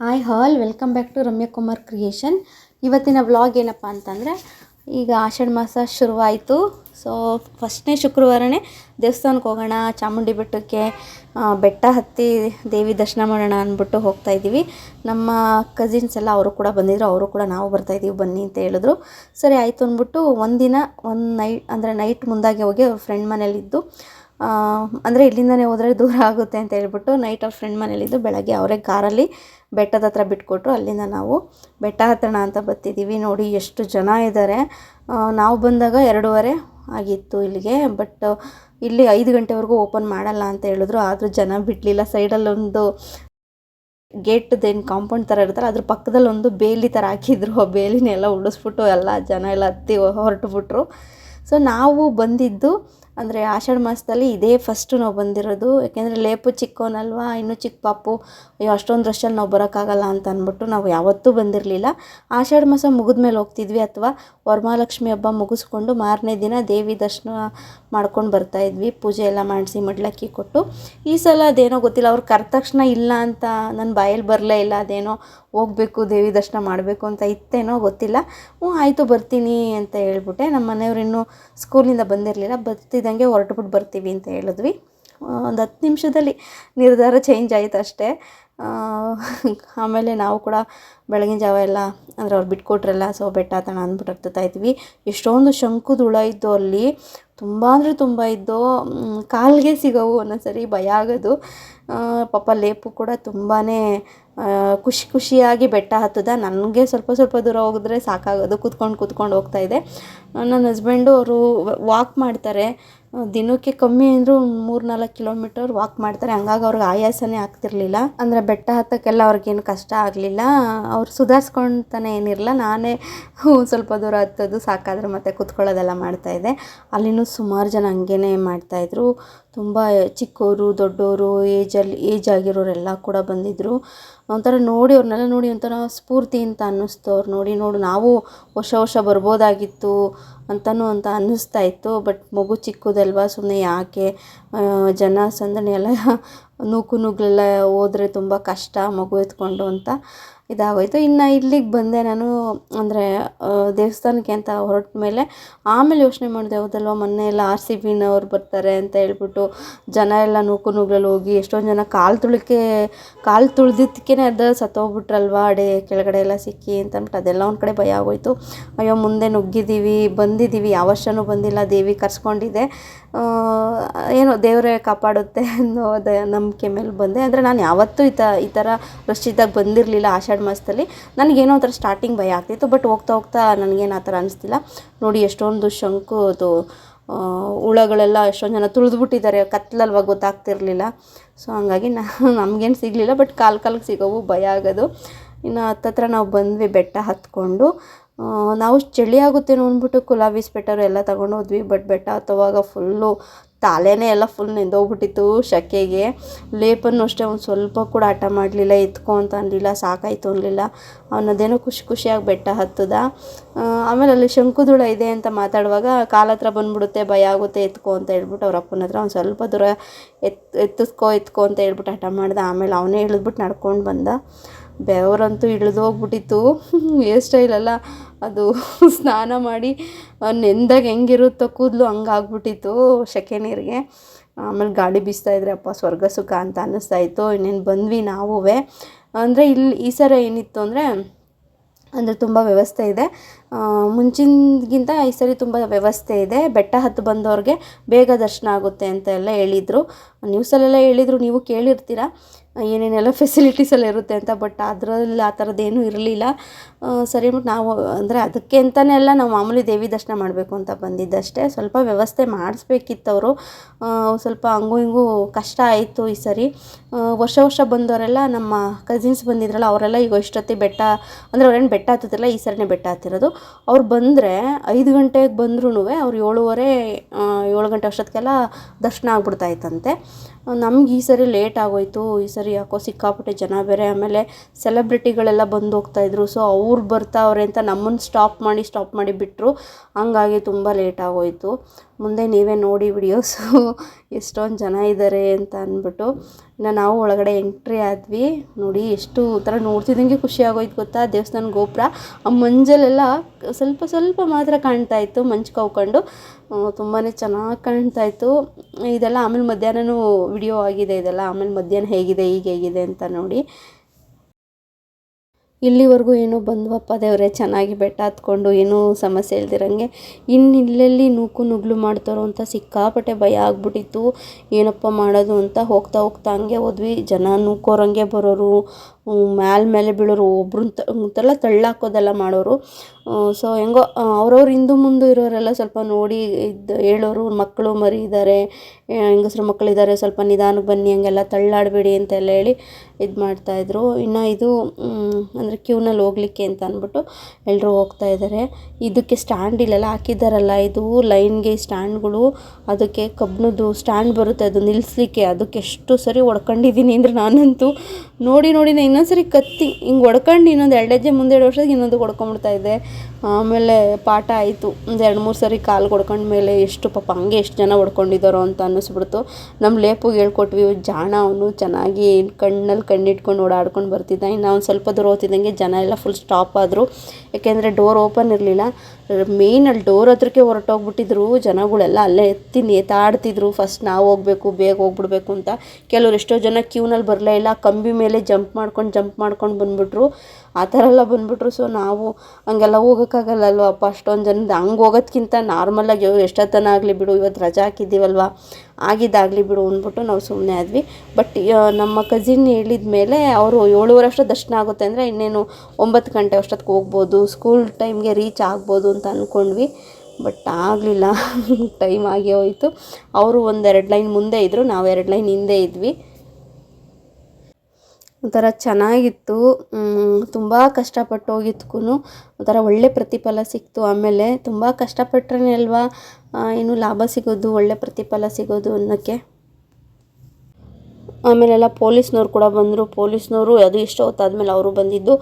Hi all welcome back to Ramya Kumar creation ಇವತ್ತಿನ vlog ಏನಪ್ಪ ಅಂತಂದರೆ, ಈಗ ಆಷಾಢ ಮಾಸ ಶುರುವಾಯಿತು. ಸೊ ಫಸ್ಟ್ನೇ ಶುಕ್ರವಾರನೇ ದೇವಸ್ಥಾನಕ್ಕೆ ಹೋಗೋಣ, ಚಾಮುಂಡಿ ಬೆಟ್ಟಕ್ಕೆ ಬೆಟ್ಟ ಹತ್ತಿ ದೇವಿ ದರ್ಶನ ಮಾಡೋಣ ಅಂದ್ಬಿಟ್ಟು ಹೋಗ್ತಾ ಇದ್ದೀವಿ. ನಮ್ಮ ಕಸಿನ್ಸ್ ಎಲ್ಲ ಅವರು ಕೂಡ ಬಂದಿದ್ದರು ಅವರು ಕೂಡ ನಾವು ಬರ್ತಾಯಿದ್ದೀವಿ ಬನ್ನಿ ಅಂತ ಹೇಳಿದ್ರು. ಸರಿ, ಆಯಿತು ಅಂದ್ಬಿಟ್ಟು ಒಂದಿನ, ಒಂದು ನೈಟ್ ಅಂದರೆ ನೈಟ್ ಮುಂದಾಗೆ ಹೋಗಿ ಅವ್ರ ಫ್ರೆಂಡ್ ಮನೇಲಿದ್ದು. ಅಂದರೆ ಇಲ್ಲಿಂದನೇ ಹೋದರೆ ದೂರ ಆಗುತ್ತೆ ಅಂತ ಹೇಳ್ಬಿಟ್ಟು ನೈಟ್ ಅವ್ರ ಫ್ರೆಂಡ್ ಮನೇಲಿದ್ದು ಬೆಳಗ್ಗೆ ಅವರೇ ಕಾರಲ್ಲಿ ಬೆಟ್ಟದ ಹತ್ರ ಬಿಟ್ಕೊಟ್ರು. ಅಲ್ಲಿಂದ ನಾವು ಬೆಟ್ಟ ಹತ್ತೋಣ ಅಂತ ಬರ್ತಿದ್ದೀವಿ. ನೋಡಿ ಎಷ್ಟು ಜನ ಇದ್ದಾರೆ ನಾವು ಬಂದಾಗ ಎರಡೂವರೆ ಆಗಿತ್ತು ಇಲ್ಲಿಗೆ ಬಟ್ ಇಲ್ಲಿ ಐದು ಗಂಟೆವರೆಗೂ ಓಪನ್ ಮಾಡಲ್ಲ ಅಂತ ಹೇಳಿದ್ರು. ಆದರೂ ಜನ ಬಿಡಲಿಲ್ಲ. ಸೈಡಲ್ಲೊಂದು ಗೇಟ್ದೇನು ಕಾಂಪೌಂಡ್ ಥರ ಇರುತ್ತಲ್ಲ, ಅದ್ರ ಪಕ್ಕದಲ್ಲಿ ಒಂದು ಬೇಲಿ ಥರ ಹಾಕಿದ್ರು. ಆ ಬೇಲಿನೆಲ್ಲ ಉಳಿಸ್ಬಿಟ್ಟು ಎಲ್ಲ ಜನ ಎಲ್ಲ ಹತ್ತಿ ಹೊರಟುಬಿಟ್ರು. ಸೊ ನಾವು ಬಂದಿದ್ದು ಅಂದರೆ ಆಷಾಢ ಮಾಸದಲ್ಲಿ ಇದೇ ಫಸ್ಟು ನಾವು ಬಂದಿರೋದು. ಯಾಕೆಂದರೆ ಲೇಪು ಚಿಕ್ಕವನಲ್ವಾ ಇನ್ನೂ ಚಿಕ್ಕ ಪಾಪು, ಅಯ್ಯೋ, ಅಷ್ಟೊಂದು ರಶ್ಶಲ್ಲಿ ನಾವು ಬರೋಕ್ಕಾಗಲ್ಲ ಅಂತ ಅಂದ್ಬಿಟ್ಟು ನಾವು ಯಾವತ್ತೂ ಬಂದಿರಲಿಲ್ಲ. ಆಷಾಢ ಮಾಸ ಮುಗಿದ್ಮೇಲೆ ಹೋಗ್ತಿದ್ವಿ ಅಥವಾ ವರಮಹಾಲಕ್ಷ್ಮಿ ಹಬ್ಬ ಮುಗಿಸ್ಕೊಂಡು ಮಾರನೇ ದಿನ ದೇವಿ ದರ್ಶನ ಮಾಡ್ಕೊಂಡು ಬರ್ತಾ ಇದ್ವಿ. ಪೂಜೆ ಎಲ್ಲ ಮಾಡಿಸಿ ಮಡ್ಲಕ್ಕಿ ಕೊಟ್ಟು. ಈ ಸಲ ಅದೇನೋ ಗೊತ್ತಿಲ್ಲ, ಅವ್ರು ಕರೆದ ತಕ್ಷಣ ಇಲ್ಲ ಅಂತ ನನ್ನ ಬಾಯಲ್ಲಿ ಬರಲೇ ಇಲ್ಲ, ಅದೇನೋ ಹೋಗಬೇಕು, ದೇವಿ ದರ್ಶನ ಮಾಡಬೇಕು ಅಂತ ಇತ್ತೇನೋ ಗೊತ್ತಿಲ್ಲ. ಹ್ಞೂ, ಆಯಿತು, ಬರ್ತೀನಿ ಅಂತ ಹೇಳ್ಬಿಟ್ಟೆ. ನಮ್ಮ ಮನೆಯವ್ರು ಇನ್ನೂ ಸ್ಕೂಲಿಂದ ಬಂದಿರಲಿಲ್ಲ, ಬರ್ತಿದ್ದಂಗೆ ಹೊರಟುಬಿಟ್ಟು ಬರ್ತೀವಿ ಅಂತ ಹೇಳಿದ್ವಿ. ಒಂದು ಹತ್ತು ನಿಮಿಷದಲ್ಲಿ ನಿರ್ಧಾರ ಚೇಂಜ್ ಆಯಿತು ಅಷ್ಟೇ. ಆಮೇಲೆ ನಾವು ಕೂಡ ಬೆಳಗಿನ ಜಾವ ಎಲ್ಲ ಅಂದರೆ ಅವ್ರು ಬಿಟ್ಕೊಟ್ರಲ್ಲ ಸೊ ಬೆಟ್ಟ ಹತ್ತೋಣ ಅಂದ್ಬಿಟ್ಟು ಹತ್ತುತ್ತಾ ಇದ್ವಿ. ಎಷ್ಟೊಂದು ಶಂಕುದುಳ ಇದ್ದು ಅಲ್ಲಿ, ತುಂಬ ಅಂದರೆ ತುಂಬ ಇದ್ದು ಕಾಲಿಗೆ ಸಿಗೋವು ಒಂದೊಂದ್ಸರಿ ಭಯ ಆಗೋದು. ಪಾಪ ಲೇಪು ಕೂಡ ತುಂಬಾ ಖುಷಿ ಖುಷಿಯಾಗಿ ಬೆಟ್ಟ ಹತ್ತದ. ನನಗೆ ಸ್ವಲ್ಪ ಸ್ವಲ್ಪ ದೂರ ಹೋಗಿದ್ರೆ ಸಾಕಾಗೋದು. ಕೂತ್ಕೊಂಡು ಕೂತ್ಕೊಂಡು ಹೋಗ್ತಾ ನನ್ನ ಹಸ್ಬೆಂಡು ಅವರು ವಾಕ್ ಮಾಡ್ತಾರೆ. ದಿನಕ್ಕೆ ಕಮ್ಮಿ ಅಂದರೂ ಮೂರು ನಾಲ್ಕು ಕಿಲೋಮೀಟರ್ ವಾಕ್ ಮಾಡ್ತಾರೆ. ಹಂಗಾಗಿ ಅವ್ರಿಗೆ ಆಯಾಸನೇ ಆಗ್ತಿರ್ಲಿಲ್ಲ. ಅಂದರೆ ಬೆಟ್ಟ ಹತ್ತಕ್ಕೆಲ್ಲ ಅವ್ರಿಗೇನು ಕಷ್ಟ ಆಗಲಿಲ್ಲ. ಅವ್ರು ಸುಧಾರಿಸ್ಕೊಳ್ತಾನೆ ಏನಿರಲ್ಲ ನಾನೇ ಸ್ವಲ್ಪ ದೂರ ಹತ್ತೋದು ಸಾಕಾದ್ರೆ ಮತ್ತೆ ಕೂತ್ಕೊಳ್ಳೋದೆಲ್ಲ ಮಾಡ್ತಾಯಿದ್ದೆ ಅಲ್ಲಿನೂ ಸುಮಾರು ಜನ ಹಂಗೇನೆ ಮಾಡ್ತಾಯಿದ್ರು ತುಂಬ ಚಿಕ್ಕವರು ದೊಡ್ಡವರು ಏಜಲ್ಲಿ, ಏಜ್ ಆಗಿರೋರೆಲ್ಲ ಕೂಡ ಬಂದಿದ್ದರು ಒಂಥರ ನೋಡಿ ಅವ್ರನ್ನೆಲ್ಲ ನೋಡಿ ಒಂಥರ ಸ್ಫೂರ್ತಿ ಅಂತ ಅನ್ನಿಸ್ತು. ಅವ್ರು ನೋಡಿ, ನೋಡು, ನಾವು ವರ್ಷ ವರ್ಷ ಬರ್ಬೋದಾಗಿತ್ತು ಅಂತಲೂ ಅಂತ ಅನ್ನಿಸ್ತಾ ಇತ್ತು. ಬಟ್ ಮಗು ಚಿಕ್ಕದಲ್ವಾ ಸುಮ್ಮನೆ ಯಾಕೆ? ಜನ ಸಂದಣಿ ಎಲ್ಲ ನೂಕು ನುಗ್ಲೆಲ್ಲ ಹೋದರೆ ತುಂಬ ಕಷ್ಟ ಮಗು ಎತ್ಕೊಂಡು ಅಂತ. ಇದಾಗೋಯ್ತು. ಇನ್ನು ಇಲ್ಲಿಗೆ ಬಂದೆ ನಾನು, ಅಂದರೆ ದೇವಸ್ಥಾನಕ್ಕೆ ಅಂತ ಹೊರಟ ಮೇಲೆ ಆಮೇಲೆ ಯೋಚನೆ ಮಾಡಿದೆ, ಹೌದಲ್ವ, ಮೊನ್ನೆ ಎಲ್ಲ ಆರ್ ಸಿ ಬಿನವ್ರು ಬರ್ತಾರೆ ಅಂತ ಹೇಳ್ಬಿಟ್ಟು ಜನ ಎಲ್ಲ ನೂಕು ನುಗ್ಲಲ್ಲಿ ಹೋಗಿ ಎಷ್ಟೊಂದು ಜನ ಕಾಲು ತುಳಿಕೆ, ಕಾಲು ತುಳಿದಿದ್ದಕ್ಕೇ ಅರ್ಧ ಸತ್ತೋಗ್ಬಿಟ್ರಲ್ವಾ, ಅಡೆ ಕೆಳಗಡೆ ಎಲ್ಲ ಸಿಕ್ಕಿ ಅಂತ ಅಂದ್ಬಿಟ್ಟು ಅದೆಲ್ಲ ಒಂದು ಕಡೆ ಭಯ ಆಗೋಯ್ತು. ಅಯ್ಯೋ, ಮುಂದೆ ನುಗ್ಗಿದ್ದೀವಿ, ಬಂದಿದ್ದೀವಿ, ಯಾವ ವರ್ಷನೂ ಬಂದಿಲ್ಲ, ದೇವಿ ಕರ್ಸ್ಕೊಂಡಿದೆ. ಏನೋ ದೇವರೇ ಕಾಪಾಡುತ್ತೆ ಅನ್ನೋ ಅದ ನಂಬಿಕೆ ಮೇಲೆ ಬಂದೆ. ಅಂದರೆ ನಾನು ಯಾವತ್ತೂ ಈ ತ, ಈ ಥರ ರಶ್ಚಿತಾಗಿ ಬಂದಿರಲಿಲ್ಲ ಆಷಾಢ ಮಾಸದಲ್ಲಿ. ನನಗೇನೋ ಒಂಥರ ಸ್ಟಾರ್ಟಿಂಗ್ ಭಯ ಆಗ್ತಿತ್ತು ಬಟ್ ಹೋಗ್ತಾ ಹೋಗ್ತಾ ನನಗೇನು ಆ ಥರ ಅನಿಸ್ತಿಲ್ಲ. ನೋಡಿ, ಎಷ್ಟೊಂದು ಶಂಕು, ಅದು ಹುಳಗಳೆಲ್ಲ ಎಷ್ಟೊಂದು ಜನ ತುಳಿದ್ಬಿಟ್ಟಿದ್ದಾರೆ. ಕತ್ಲಲ್ವ ಗೊತ್ತಾಗ್ತಿರಲಿಲ್ಲ. ಸೊ ಹಂಗಾಗಿ ನಾನು ನಮಗೇನು ಸಿಗಲಿಲ್ಲ ಬಟ್ ಕಾಲು ಕಾಲಿಗೆ ಸಿಗೋವು ಭಯ ಆಗೋದು. ಇನ್ನು ಹತ್ತತ್ರ ನಾವು ಬಂದ್ವಿ, ಬೆಟ್ಟ ಹತ್ಕೊಂಡು. ನಾವು ಚಳಿ ಆಗುತ್ತೇನೋ ಅಂದ್ಬಿಟ್ಟು ಗುಲಾಬಿ ಸ್ವೆಟರ್ ಎಲ್ಲ ತಗೊಂಡು ಹೋದ್ವಿ. ಬಟ್ ಬೆಟ್ಟ ಹತ್ತುವಾಗ ಫುಲ್ಲು ತಲೆನೇ ಎಲ್ಲ ಫುಲ್ ನೆಂದೋಗ್ಬಿಟ್ಟಿತ್ತು ಶೆಕೆಗೆ. ಲೇಪನ್ನು ಅಷ್ಟೇ ಒಂದು ಸ್ವಲ್ಪ ಕೂಡ ಹಠ ಮಾಡಲಿಲ್ಲ, ಎತ್ಕೊ ಅಂತ ಅನ್ನಲಿಲ್ಲ ಸಾಕಾಯ್ತು ಅನ್ನಲಿಲ್ಲ ಅವನದೇನೋ ಖುಷಿ ಖುಷಿಯಾಗಿ ಬೆಟ್ಟ ಹತ್ತದ. ಆಮೇಲೆ ಅಲ್ಲಿ ಶಂಕುದುಳ ಇದೆ ಅಂತ ಮಾತಾಡುವಾಗ ಕಾಲ ಹತ್ರ ಬಂದ್ಬಿಡುತ್ತೆ, ಭಯ ಆಗುತ್ತೆ, ಎತ್ಕೊ ಅಂತ ಹೇಳ್ಬಿಟ್ಟು ಅವ್ರ ಅಪ್ಪನ ಹತ್ರ ಒಂದು ಸ್ವಲ್ಪ ದೂರ ಎತ್, ಎತ್ತಿಸ್ಕೊ, ಎತ್ಕೊ ಅಂತ ಹೇಳ್ಬಿಟ್ಟು ಹಠ ಮಾಡ್ದೆ. ಆಮೇಲೆ ಅವನೇ ಇಳಿದ್ಬಿಟ್ಟು ನಡ್ಕೊಂಡು ಬಂದ. ಬೆವರಂತೂ ಇಳಿದು ಹೋಗ್ಬಿಟ್ಟಿತ್ತು. ಹೇರ್ ಸ್ಟೈಲೆಲ್ಲ ಅದು ಸ್ನಾನ ಮಾಡಿ ನೆಂದಾಗ ಹೆಂಗಿರುತ್ತೋ ಕೂದಲು ಹಂಗಾಗ್ಬಿಟ್ಟಿತ್ತು ಸೆಕೆ ನೀರಿಗೆ. ಆಮೇಲೆ ಗಾಳಿ ಬೀಸ್ತಾ ಇದ್ರೆ, ಅಪ್ಪ, ಸ್ವರ್ಗ ಸುಖ ಅಂತ ಅನ್ನಿಸ್ತಾ ಇತ್ತು. ಇನ್ನೇನು ಬಂದ್ವಿ ನಾವೂ ಅಂದರೆ ಇಲ್ಲಿ ಈ ಸಲ ಏನಿತ್ತು ಅಂದರೆ ಅಂದರೆ ತುಂಬ ವ್ಯವಸ್ಥೆ ಇದೆ. ಮುಂಚಿನಗಿಂತ ಈ ಸರಿ ತುಂಬ ವ್ಯವಸ್ಥೆ ಇದೆ. ಬೆಟ್ಟ ಹತ್ತು ಬಂದವ್ರಿಗೆ ಬೇಗ ದರ್ಶನ ಆಗುತ್ತೆ ಅಂತ ಎಲ್ಲ ಹೇಳಿದರು. ನ್ಯೂಸಲ್ಲೆಲ್ಲ ಹೇಳಿದರು, ನೀವು ಕೇಳಿರ್ತೀರ? ಏನೇನೆಲ್ಲ ಫೆಸಿಲಿಟೀಸ್ ಎಲ್ಲ ಇರುತ್ತೆ ಅಂತ ಬಟ್ ಅದರಲ್ಲಿ ಆ ಥರದ್ದೇನೂ ಇರಲಿಲ್ಲ. ಸರಿ ಅಂದ್ಬಿಟ್ಟು ನಾವು, ಅಂದರೆ ಅದಕ್ಕೆ ಅಂತಲೇ ಎಲ್ಲ ನಾವು ಮಾಮೂಲಿ ದೇವಿ ದರ್ಶನ ಮಾಡಬೇಕು ಅಂತ ಬಂದಿದ್ದಷ್ಟೇ. ಸ್ವಲ್ಪ ವ್ಯವಸ್ಥೆ ಮಾಡಿಸ್ಬೇಕಿತ್ತು ಅವರು ಸ್ವಲ್ಪ ಹಂಗೂ ಹಿಂಗೂ ಕಷ್ಟ ಆಯಿತು ಈ ಸರಿ. ವರ್ಷ ವರ್ಷ ಬಂದವರೆಲ್ಲ ನಮ್ಮ ಕಸಿನ್ಸ್ ಬಂದಿದ್ರಲ್ಲ, ಅವರೆಲ್ಲ ಈಗ ಇಷ್ಟೊತ್ತಿ ಬೆಟ್ಟ, ಅಂದರೆ ಅವ್ರೇನು ಬೆಟ್ಟ ಹತ್ತುತ್ತಿಲ್ಲ ಈ ಸರಿನೇ ಬೆಟ್ಟ ಹತ್ತಿರೋದು. ಅವ್ರು ಬಂದರೆ ಐದು ಗಂಟೆಗೆ ಬಂದ್ರೂ ಅವ್ರು ಏಳುವರೆ ಏಳು ಗಂಟೆ ಅಷ್ಟೊತ್ತಿಗೆಲ್ಲ ದರ್ಶನ ಆಗ್ಬಿಡ್ತಾ ಇತ್ತಂತೆ. ನಮ್ಗೆ ಈ ಸರಿ ಲೇಟ್ ಆಗೋಯ್ತು. ಈ ಸರಿ ಯಾಕೋ ಸಿಕ್ಕಾಪಟ್ಟೆ ಜನ ಬೇರೆ, ಆಮೇಲೆ ಸೆಲೆಬ್ರಿಟಿಗಳೆಲ್ಲ ಬಂದು ಹೋಗ್ತಾಯಿದ್ರು ಸೊ ಅವ್ರು ಬರ್ತಾವ್ರೆ ಅಂತ ನಮ್ಮನ್ನು ಸ್ಟಾಪ್ ಮಾಡಿ ಸ್ಟಾಪ್ ಮಾಡಿ ಬಿಟ್ಟರು ಹಂಗಾಗಿ ತುಂಬ ಲೇಟ್ ಆಗೋಯ್ತು. ಮುಂದೆ ನೀವೇ ನೋಡಿ ವಿಡಿಯೋಸು ಎಷ್ಟೊಂದು ಜನ ಇದ್ದಾರೆ ಅಂತ ಅಂದ್ಬಿಟ್ಟು. ನಾವು ಒಳಗಡೆ ಎಂಟ್ರಿ ಆದ್ವಿ. ನೋಡಿ ಎಷ್ಟು ಥರ ನೋಡ್ತಿದ್ದಂಗೆ ಖುಷಿ ಆಗೋಯ್ತು ಗೊತ್ತಾ? ದೇವಸ್ಥಾನ ಗೋಪುರ. ಆ ಮಂಜಲೆಲ್ಲ ಸ್ವಲ್ಪ ಸ್ವಲ್ಪ ಮಾತ್ರ ಕಾಣ್ತಾ ಇತ್ತು ಮಂಜು ಕವ್ಕೊಂಡು. ತುಂಬಾ ಚೆನ್ನಾಗಿ ಕಾಣ್ತಾ ಇತ್ತು. ಇದೆಲ್ಲ ಆಮೇಲೆ ಮಧ್ಯಾಹ್ನನೂ ವಿಡಿಯೋ ಆಗಿದೆ ಇದೆಲ್ಲ. ಆಮೇಲೆ ಮಧ್ಯಾಹ್ನ ಹೇಗಿದೆ ಈಗ ಹೇಗಿದೆ ಅಂತ ನೋಡಿ. ಇಲ್ಲಿವರೆಗೂ ಏನೋ ಬಂದ್ವಪ್ಪ ದೇವರೇ, ಚೆನ್ನಾಗಿ ಬೆಟ್ಟ ಹತ್ಕೊಂಡು ಏನೂ ಸಮಸ್ಯೆ ಇಲ್ದಿರಂಗೆ. ಇನ್ನು ಇಲ್ಲೆಲ್ಲಿ ನೂಕು ನುಗ್ಲು ಮಾಡ್ತಾರೋ ಅಂತ ಸಿಕ್ಕಾಪಟ್ಟೆ ಭಯ ಆಗ್ಬಿಟ್ಟಿತ್ತು. ಏನಪ್ಪ ಮಾಡೋದು ಅಂತ ಹೋಗ್ತಾ ಹೋಗ್ತಾ ಹಂಗೆ ಹೋದ್ವಿ. ಜನ ನೂಕೋರಂಗೆ ಬರೋರು ಮ್ಯಾಲ ಮೇಲೆ ಬೀಳೋರು ಒಂಥರ ತಳ್ಳಾಕೋದೆಲ್ಲ ಮಾಡೋರು. ಸೊ ಹೆಂಗೋ ಅವ್ರವ್ರ ಹಿಂದು ಮುಂದೆ ಇರೋರೆಲ್ಲ ಸ್ವಲ್ಪ ನೋಡಿ ಇದು ಹೇಳೋರು, ಮಕ್ಕಳು ಮರಿ ಇದ್ದಾರೆ ಹೆಂಗಸ್ರ ಮಕ್ಕಳಿದ್ದಾರೆ ಸ್ವಲ್ಪ ನಿಧಾನಕ್ಕೆ ಬನ್ನಿ, ಹಂಗೆಲ್ಲ ತಳ್ಳಾಡಬೇಡಿ ಅಂತೆಲ್ಲ ಹೇಳಿ ಇದು ಮಾಡ್ತಾಯಿದ್ರು ಇನ್ನು ಇದು ಅಂದರೆ ಕ್ಯೂನಲ್ಲಿ ಹೋಗ್ಲಿಕ್ಕೆ ಅಂತ ಅಂದ್ಬಿಟ್ಟು ಎಲ್ಲರೂ ಹೋಗ್ತಾ ಇದ್ದಾರೆ ಇದಕ್ಕೆ ಸ್ಟ್ಯಾಂಡ್ ಇಲ್ಲೆಲ್ಲ ಹಾಕಿದ್ದಾರಲ್ಲ ಇದು ಲೈನ್ಗೆ ಸ್ಟ್ಯಾಂಡ್ಗಳು, ಅದಕ್ಕೆ ಕಬ್ಬಿಣದ್ದು ಸ್ಟ್ಯಾಂಡ್ ಬರುತ್ತೆ, ಅದು ನಿಲ್ಲಿಸ್ಲಿಕ್ಕೆ ಅದಕ್ಕೆ ಎಷ್ಟು ಸರಿ ಹೊಡ್ಕೊಂಡಿದ್ದೀನಿ ಅಂದರೆ ನಾನಂತೂ ನೋಡಿ ನೋಡಿ ನಾನು ಇನ್ನೊಂದು ಸರಿ ಕತ್ತಿ, ಹಿಂಗೆ ಹೊಡ್ಕೊಂಡು ಇನ್ನೊಂದು ಎರಡು ಹೆಜ್ಜೆ ಮುಂದೆ ಎರಡು ವರ್ಷದಾಗ ಇನ್ನೊಂದು ಹೊಡ್ಕೊಂಬಿಡ್ತಾ ಇದ್ದೆ ಆಮೇಲೆ ಪಾಠ ಆಯಿತು. ಒಂದು ಎರಡು ಮೂರು ಸರಿ ಕಾಲು ಹೊಡ್ಕೊಂಡ ಮೇಲೆ ಎಷ್ಟು ಪಾಪ ಹಂಗೆ ಎಷ್ಟು ಜನ ಹೊಡ್ಕೊಂಡಿದ್ದಾರೋ ಅಂತ ಅನ್ನಿಸ್ಬಿಡ್ತು. ನಮ್ಮ ಲೇಪುಗೆ ಹೇಳ್ಕೊಟ್ವಿ, ಜಾಣ ಅವನು ಚೆನ್ನಾಗಿ ಕಣ್ಣಲ್ಲಿ ಕಣ್ಣಿಟ್ಕೊಂಡು ಓಡಾಡ್ಕೊಂಡು ಬರ್ತಿದ್ದ. ಇನ್ನು ಅವ್ನು ಸ್ವಲ್ಪ ದೂರ ಹೋಗ್ತಿದ್ದಂಗೆ ಜನ ಎಲ್ಲ ಫುಲ್ ಸ್ಟಾಪ್ ಆದರು. ಯಾಕೆಂದರೆ ಡೋರ್ ಓಪನ್ ಇರಲಿಲ್ಲ. ಮೇಯ್ನ್ ಅಲ್ಲಿ ಡೋರ್ ಹತ್ರಕ್ಕೆ ಹೊರಟೋಗ್ಬಿಟ್ಟಿದ್ರು. ಜನಗಳೆಲ್ಲ ಅಲ್ಲೇ ಎತ್ತಿ ನೇತಾಡ್ತಿದ್ರು. ಫಸ್ಟ್ ನಾವು ಹೋಗಬೇಕು, ಬೇಗ ಹೋಗ್ಬಿಡ್ಬೇಕು ಅಂತ. ಕೆಲವ್ರು ಎಷ್ಟೋ ಜನ ಕ್ಯೂನಲ್ಲಿ ಬರಲೇ ಇಲ್ಲ. ಕಂಬಿ ಮೇಲೆ ಜಂಪ್ ಮಾಡ್ಕೊಂಡು ಜಂಪ್ ಮಾಡ್ಕೊಂಡು ಬಂದುಬಿಟ್ರು. ಆ ಥರ ಎಲ್ಲ ಬಂದುಬಿಟ್ರು. ಸೊ ನಾವು ಹಂಗೆಲ್ಲ ಹೋಗೋಕ್ಕಾಗಲ್ಲ ಅಲ್ವಪ್ಪ ಅಷ್ಟೊಂದು ಜನದ ಹಂಗೆ ಹೋಗೋದ್ಕಿಂತ ನಾರ್ಮಲಾಗಿ ಎಷ್ಟೊತ್ತನ ಆಗಲಿ ಬಿಡು ಇವತ್ತು ರಜಾ ಹಾಕಿದ್ದೀವಲ್ವ? ಆಗಿದ್ದಾಗಲಿ ಬಿಡು ಅಂದ್ಬಿಟ್ಟು ನಾವು ಸುಮ್ಮನೆ ಆದ್ವಿ. ಬಟ್ ನಮ್ಮ ಕಸಿನ್ ಹೇಳಿದ ಮೇಲೆ ಅವರು ಏಳುವರೆ ಅಷ್ಟೊತ್ತು ದರ್ಶನ ಆಗುತ್ತೆ ಅಂದರೆ ಇನ್ನೇನು ಒಂಬತ್ತು ಗಂಟೆ ಅಷ್ಟೊತ್ತಿಗೆ ಹೋಗ್ಬೋದು ಸ್ಕೂಲ್ ಟೈಮ್ಗೆ ರೀಚ್ ಆಗ್ಬೋದು ಅಂತ ಅಂದ್ಕೊಂಡ್ವಿ ಬಟ್ ಆಗಲಿಲ್ಲ. ಟೈಮ್ ಆಗೇ ಹೋಯಿತು. ಅವರು ಒಂದೆರಡು ಲೈನ್ ಮುಂದೆ ಇದ್ದರು ನಾವು ಎರಡು ಲೈನ್ ಹಿಂದೆ ಇದ್ವಿ. ಒಂಥರ ಚೆನ್ನಾಗಿತ್ತು. ತುಂಬ ಕಷ್ಟಪಟ್ಟು ಹೋಗಿದ್ಕೂ ಒಂಥರ ಒಳ್ಳೆ ಪ್ರತಿಫಲ ಸಿಕ್ತು. ಆಮೇಲೆ ತುಂಬ ಕಷ್ಟಪಟ್ರೇ ಅಲ್ವಾ ಏನು ಲಾಭ ಸಿಗೋದು, ಒಳ್ಳೆ ಪ್ರತಿಫಲ ಸಿಗೋದು ಅನ್ನೋಕ್ಕೆ? ಆಮೇಲೆಲ್ಲ ಪೊಲೀಸ್ನವ್ರು ಕೂಡ ಬಂದರು. ಪೊಲೀಸ್ನವರು ಅದು ಎಷ್ಟು ಹೊತ್ತಾದ್ಮೇಲೆ ಅವರು ಬಂದಿದ್ದು.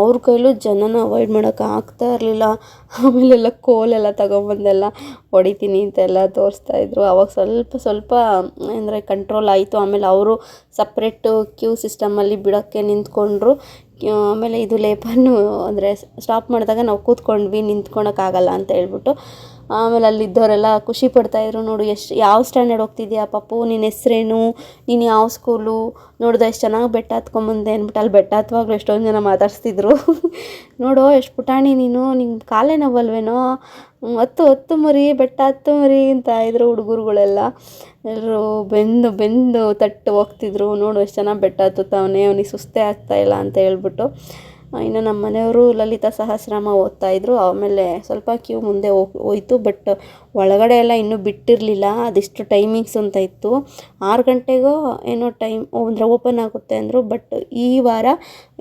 ಅವ್ರ ಕೈಲೂ ಜನನ ಅವಾಯ್ಡ್ ಮಾಡೋಕೆ ಆಗ್ತಾ ಇರಲಿಲ್ಲ. ಆಮೇಲೆಲ್ಲ ಕೋಲೆಲ್ಲ ತಗೊಂಬಂದೆಲ್ಲ ಹೊಡಿತೀನಿ ಅಂತೆಲ್ಲ ತೋರಿಸ್ತಾ ಇದ್ರು. ಅವಾಗ ಸ್ವಲ್ಪ ಸ್ವಲ್ಪ ಅಂದರೆ ಕಂಟ್ರೋಲ್ ಆಯಿತು. ಆಮೇಲೆ ಅವರು ಸಪ್ರೇಟು ಕ್ಯೂ ಸಿಸ್ಟಮಲ್ಲಿ ಬಿಡೋಕ್ಕೆ ನಿಂತ್ಕೊಂಡ್ರು. ಆಮೇಲೆ ಇದು ಲೇಪನ್ನು ಅಂದರೆ ಸ್ಟಾಪ್ ಮಾಡಿದಾಗ ನಾವು ಕೂತ್ಕೊಂಡ್ವಿ, ನಿಂತ್ಕೊಳಕ್ಕಾಗಲ್ಲ ಅಂತ ಹೇಳ್ಬಿಟ್ಟು. ಆಮೇಲೆ ಅಲ್ಲಿದ್ದವರೆಲ್ಲ ಖುಷಿ ಪಡ್ತಾಯಿದ್ರು ನೋಡು ಎಷ್ಟು, ಯಾವ ಸ್ಟ್ಯಾಂಡರ್ಡ್ ಹೋಗ್ತಿದ್ಯಾ ಪಾಪು? ನಿನ್ನ ಹೆಸ್ರೇನು? ನೀನು ಯಾವ ಸ್ಕೂಲು ನೋಡಿದ ಎಷ್ಟು ಚೆನ್ನಾಗಿ ಬೆಟ್ಟ ಹತ್ಕೊಂಬಂದೆ ಅಂದ್ಬಿಟ್ಟು ಅಲ್ಲಿ ಬೆಟ್ಟ ಹತ್ತುವಾಗಲೂ ಎಷ್ಟೊಂದು ಜನ ಮಾತಾಡ್ಸ್ತಿದ್ರು. ನೋಡೋ, ಎಷ್ಟು ಪುಟಾಣಿ ನೀನು? ನಿಂಗೆ ಕಾಲೇ ನೋವಲ್ವೇನೋ? ಹತ್ತು ಹತ್ತು ಮರಿ, ಬೆಟ್ಟ ಹತ್ತು ಮರಿ ಅಂತ ಇದ್ರು ಹುಡುಗರುಗಳೆಲ್ಲ. ಎಲ್ಲರೂ ಬೆಂದು ಬೆಂದು ತಟ್ಟು ಹೋಗ್ತಿದ್ರು. ನೋಡು ಎಷ್ಟು ಚೆನ್ನಾಗಿ ಬೆಟ್ಟ ಹತ್ತುತ್ತಾವನೆ ಅವನಿಗೆ ಸುಸ್ತೇ ಆಗ್ತಾ ಇಲ್ಲ ಅಂತ ಹೇಳ್ಬಿಟ್ಟು ಇನ್ನು ನಮ್ಮ ಮನೆಯವರು ಲಲಿತಾ ಸಹಸ್ರಾಮ ಓದ್ತಾಯಿದ್ರು ಆಮೇಲೆ ಸ್ವಲ್ಪ ಕ್ಯೂ ಮುಂದೆ ಹೋಯ್ತು, ಬಟ್ ಒಳಗಡೆ ಎಲ್ಲ ಇನ್ನೂ ಬಿಟ್ಟಿರಲಿಲ್ಲ. ಅದಿಷ್ಟು ಟೈಮಿಂಗ್ಸ್ ಅಂತ ಇತ್ತು. ಆರು ಗಂಟೆಗೋ ಏನೋ ಟೈಮ್ ಅಂದರೆ ಓಪನ್ ಆಗುತ್ತೆ ಅಂದರು. ಬಟ್ ಈ ವಾರ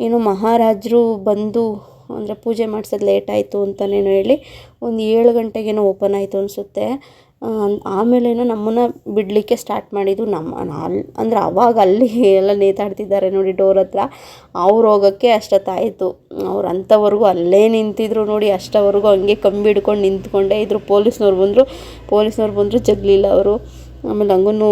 ಏನು ಮಹಾರಾಜರು ಬಂದು, ಅಂದರೆ ಪೂಜೆ ಮಾಡ್ಸೋದು ಲೇಟ್ ಆಯಿತು ಅಂತಲೇ ಹೇಳಿ, ಒಂದು ಏಳು ಗಂಟೆಗೇನೋ ಓಪನ್ ಆಯಿತು ಅನಿಸುತ್ತೆ. ಆಮೇಲೇನೋ ನಮ್ಮನ್ನು ಬಿಡಲಿಕ್ಕೆ ಸ್ಟಾರ್ಟ್ ಮಾಡಿದ್ದು ನಮ್ಮ ಅಲ್ಲಿ ಅಂದರೆ ಅವಾಗ ಅಲ್ಲಿ ಎಲ್ಲ ನೇತಾಡ್ತಿದ್ದಾರೆ ನೋಡಿ ಡೋರ್ ಹತ್ರ. ಅವ್ರು ಹೋಗೋಕ್ಕೆ ಅಷ್ಟೊತ್ತಾಯಿತು. ಅವ್ರು ಅಂಥವರೆಗೂ ಅಲ್ಲೇ ನಿಂತಿದ್ರು ನೋಡಿ, ಅಷ್ಟವರೆಗೂ ಹಂಗೆ ಕಂಬಿ ಹಿಡ್ಕೊಂಡು ನಿಂತ್ಕೊಂಡೇ ಇದ್ದರು ಪೊಲೀಸ್ನವ್ರು ಬಂದರು ಪೊಲೀಸ್ನವ್ರು ಬಂದರು ಜಗ್ಲಿಲ್ಲ ಅವರು. ಆಮೇಲೆ ಹಂಗೂ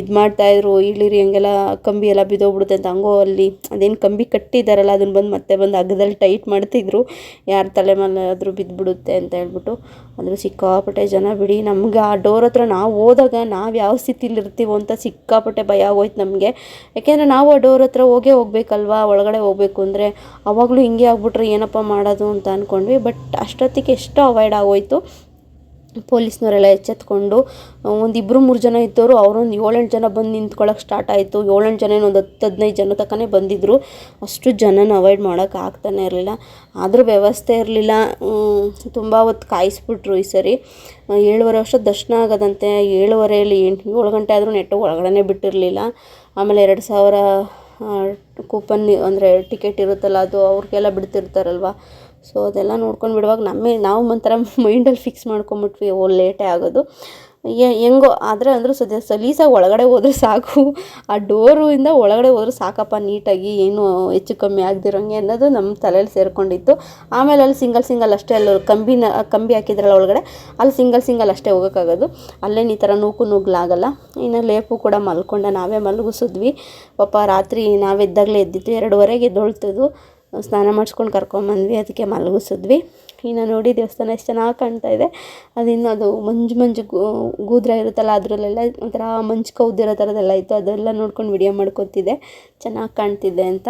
ಇದು ಮಾಡ್ತಾಯಿದ್ರು ಇಳಿರಿ ಹಂಗೆಲ್ಲ ಕಂಬಿ ಎಲ್ಲ ಬಿದ್ದೋಗ್ಬಿಡುತ್ತೆ ಅಂತ ಹಂಗೋ ಅಲ್ಲಿ ಅದೇನು ಕಂಬಿ ಕಟ್ಟಿದ್ದಾರಲ್ಲ ಅದನ್ನು ಬಂದು ಮತ್ತೆ ಬಂದು ಹಗ್ಗದಲ್ಲಿ ಟೈಟ್ ಮಾಡ್ತಿದ್ರು, ಯಾರ ತಲೆ ಮೇಲೆ ಆದರೂ ಬಿದ್ದುಬಿಡುತ್ತೆ ಅಂತ ಹೇಳ್ಬಿಟ್ಟು ಅಂದರೆ ಸಿಕ್ಕಾಪಟ್ಟೆ ಜನ ಬಿಡಿ, ನಮ್ಗೆ ಆ ಡೋರ್ ಹತ್ರ ನಾವು ಹೋದಾಗ ನಾವು ಯಾವ ಸ್ಥಿತಿಲಿ ಇರ್ತೀವೋ ಅಂತ ಸಿಕ್ಕಾಪಟ್ಟೆ ಭಯ ಆಗೋಯ್ತು ನಮಗೆ. ಯಾಕೆಂದರೆ ನಾವು ಆ ಡೋರ್ ಹತ್ರ ಹೋಗೇ ಹೋಗ್ಬೇಕಲ್ವಾ, ಒಳಗಡೆ ಹೋಗಬೇಕು ಅಂದರೆ ಅವಾಗಲೂ ಹಿಂಗೆ ಆಗ್ಬಿಟ್ರೆ ಏನಪ್ಪ ಮಾಡೋದು ಅಂತ ಅಂದ್ಕೊಂಡ್ವಿ ಬಟ್ ಅಷ್ಟೊತ್ತಿಗೆ ಎಷ್ಟೋ ಅವಾಯ್ಡ್ ಆಗೋಯ್ತು. ಪೊಲೀಸ್ನವರೆಲ್ಲ ಎಚ್ಚೆತ್ಕೊಂಡು ಒಂದು ಇಬ್ಬರು ಮೂರು ಜನ ಇದ್ದವರು ಅವರೊಂದು ಏಳೆಂಟು ಜನ ಬಂದು ನಿಂತ್ಕೊಳ್ಳೋಕೆ ಸ್ಟಾರ್ಟ್ ಆಯಿತು. ಏಳೆಂಟು ಜನ ಒಂದು ಹತ್ತು ಹದಿನೈದು ಜನ ತಕ್ಕನೇ ಬಂದಿದ್ದರು ಅಷ್ಟು ಜನನ ಅವಾಯ್ಡ್ ಮಾಡೋಕೆ ಆಗ್ತಾನೆ ಇರಲಿಲ್ಲ. ಆದರೂ ವ್ಯವಸ್ಥೆ ಇರಲಿಲ್ಲ. ತುಂಬ ಹೊತ್ತು ಕಾಯಿಸ್ಬಿಟ್ರು ಈ ಸರಿ. ಏಳುವರೆ ವರ್ಷ ದರ್ಶನ ಆಗೋದಂತೆ, ಏಳುವರೆಯಲ್ಲಿ ಎಂಟು, ಏಳು ಗಂಟೆ ಆದರೂ ನೆಟ್ಟು ಒಳಗಡೆ ಬಿಟ್ಟಿರಲಿಲ್ಲ. ಆಮೇಲೆ ಎರಡು ಸಾವಿರ ಕೂಪನ್ ಅಂದರೆ ಟಿಕೆಟ್ ಇರುತ್ತಲ್ಲ, ಅದು ಅವ್ರಿಗೆಲ್ಲ ಬಿಡ್ತಿರ್ತಾರಲ್ವ? ಸೊ ಅದೆಲ್ಲ ನೋಡ್ಕೊಂಡು ಬಿಡುವಾಗ ನಮ್ಮೇ, ನಾವು ಒಂಥರ ಮೈಂಡಲ್ಲಿ ಫಿಕ್ಸ್ ಮಾಡ್ಕೊಂಬಿಟ್ವಿ, ಓ ಲೇಟೇ ಆಗೋದು. ಹೆಂಗೋ, ಆದರೆ ಅಂದರೂ ಸದ್ಯ ಸಲೀಸಾಗಿ ಒಳಗಡೆ ಹೋದ್ರೆ ಸಾಕು. ಆ ಡೋರು ಇಂದ ಒಳಗಡೆ ಹೋದ್ರೆ ಸಾಕಪ್ಪ, ನೀಟಾಗಿ ಏನು ಹೆಚ್ಚು ಕಮ್ಮಿ ಆಗದಿರೋಂಗೆ ಅನ್ನೋದು ನಮ್ಮ ತಲೆಯಲ್ಲಿ ಸೇರಿಕೊಂಡಿತ್ತು. ಆಮೇಲೆ ಅಲ್ಲಿ ಸಿಂಗಲ್ ಸಿಂಗಲ್ ಅಷ್ಟೇ, ಅಲ್ಲಿ ಕಂಬಿನ, ಕಂಬಿ ಹಾಕಿದ್ರಲ್ಲ ಒಳಗಡೆ, ಅಲ್ಲಿ ಸಿಂಗಲ್ ಸಿಂಗಲ್ ಅಷ್ಟೇ ಹೋಗೋಕ್ಕಾಗೋದು. ಅಲ್ಲೇನು ಈ ಥರ ನೂಕು ನುಗ್ಲಾಗಲ್ಲ. ಇನ್ನು ಲೇಪು ಕೂಡ ಮಲ್ಕೊಂಡೆ, ನಾವೇ ಮಲಗಿಸಿದ್ವಿ. ಪಾಪ ರಾತ್ರಿ ನಾವೆದ್ದಾಗಲೇ ಎದ್ದಿತ್ತು ಎರಡುವರೆಗೆ ಎದ್ದೊಳ್ತದು ಸ್ನಾನ ಮಾಡಿಸ್ಕೊಂಡು ಕರ್ಕೊಂಬಂದ್ವಿ, ಅದಕ್ಕೆ ಮಲಗಿಸಿದ್ವಿ. ಇನ್ನು ನೋಡಿ ದೇವಸ್ಥಾನ ಎಷ್ಟು ಚೆನ್ನಾಗಿ ಕಾಣ್ತಾ ಇದೆ. ಅದಿನ್ನು ಅದು ಮಂಜು ಮಂಜು ಗೂದ್ರ ಇರುತ್ತಲ್ಲ, ಅದರಲ್ಲೆಲ್ಲ ಒಂಥರ ಮಂಜು ಕವ್ದಿರೋ ಥರದ್ದೆಲ್ಲ ಇತ್ತು. ಅದೆಲ್ಲ ನೋಡ್ಕೊಂಡು ವಿಡಿಯೋ ಮಾಡ್ಕೊತಿದ್ದೆ. ಚೆನ್ನಾಗಿ ಕಾಣ್ತಿದ್ದೆ ಅಂತ.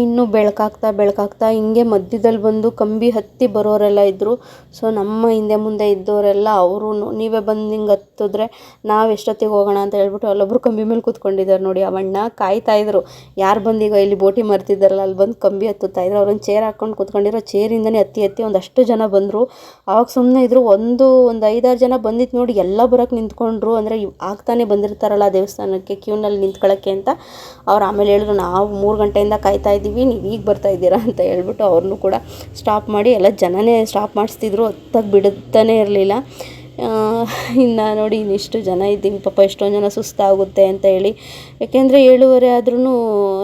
ಇನ್ನು ಬೆಳಕಾಗ್ತಾ ಬೆಳಕಾಗ್ತಾ ಹಿಂಗೆ ಮಧ್ಯದಲ್ಲಿ ಬಂದು ಕಂಬಿ ಹತ್ತಿ ಬರೋರೆಲ್ಲ ಇದ್ದರು ಸೊ ನಮ್ಮ ಹಿಂದೆ ಮುಂದೆ ಇದ್ದವರೆಲ್ಲ ಅವರು ನೀವೇ ಬಂದು ಹಿಂಗೆ ಹತ್ತಿದ್ರೆ ನಾವು ಎಷ್ಟೊತ್ತಿಗೆ ಹೋಗೋಣ ಅಂತ ಹೇಳ್ಬಿಟ್ಟು ಅಲ್ಲೊಬ್ರು ಕಂಬಿ ಮೇಲೆ ಕೂತ್ಕೊಂಡಿದ್ದಾರೆ ನೋಡಿ. ಅವಣ್ಣ ಕಾಯ್ತಾ ಇದ್ರು. ಯಾರು ಬಂದೀಗ ಇಲ್ಲಿ ಬೋಟಿ ಮರ್ತಿದ್ದಾರಲ್ಲ, ಅಲ್ಲಿ ಬಂದು ಕಂಬಿ ಹತ್ತುತ್ತಾ ಇದ್ರು. ಅವ್ರೊಂದು ಚೇರ್ ಹಾಕ್ಕೊಂಡು ಕೂತ್ಕೊಂಡಿರೋ ಚೇರಿಂದನೇ ಹತ್ತಿ ಹತ್ತಿ ಒಂದಷ್ಟು ಜನ ಬಂದರು. ಆವಾಗ ಸುಮ್ಮನೆ ಇದ್ರು. ಒಂದು ಒಂದು ಐದಾರು ಜನ ಬಂದಿತ್ತು ನೋಡಿ. ಎಲ್ಲ ಬರೋಕ್ಕೆ ನಿಂತ್ಕೊಂಡ್ರು. ಅಂದರೆ ಆಗ್ತಾನೆ ಬಂದಿರ್ತಾರಲ್ಲ ದೇವಸ್ಥಾನಕ್ಕೆ ಕ್ಯೂನಲ್ಲಿ ನಿಂತ್ಕೊಳ್ಳೋಕ್ಕೆ ಅಂತ. ಅವ್ರು ಆಮೇಲೆ ಹೇಳಿದ್ರು, ನಾವು ಮೂರು ಗಂಟೆಯಿಂದ ಕಾಯ್ತಾ ಇದ್ದೀವಿ ನೀವು ಈಗ ಬರ್ತಾ ಇದ್ದೀರಾ? ಅಂತ ಹೇಳ್ಬಿಟ್ಟು ಅವ್ರನ್ನೂ ಕೂಡ ಸ್ಟಾಪ್ ಮಾಡಿ. ಎಲ್ಲ ಜನನೇ ಸ್ಟಾಪ್ ಮಾಡಿಸ್ತಿದ್ರು. ಹೊತ್ತಾಗಿ ಬಿಡುತ್ತಾನೆ ಇರಲಿಲ್ಲ. ಇನ್ನು ನೋಡಿ ಇನ್ನಿಷ್ಟು ಜನ ಇದ್ದೀವಿ. ಪಾಪ ಎಷ್ಟೊಂದು ಜನ ಸುಸ್ತಾಗುತ್ತೆ ಅಂತ ಹೇಳಿ. ಯಾಕೆಂದರೆ ಏಳುವರೆ ಆದ್ರೂ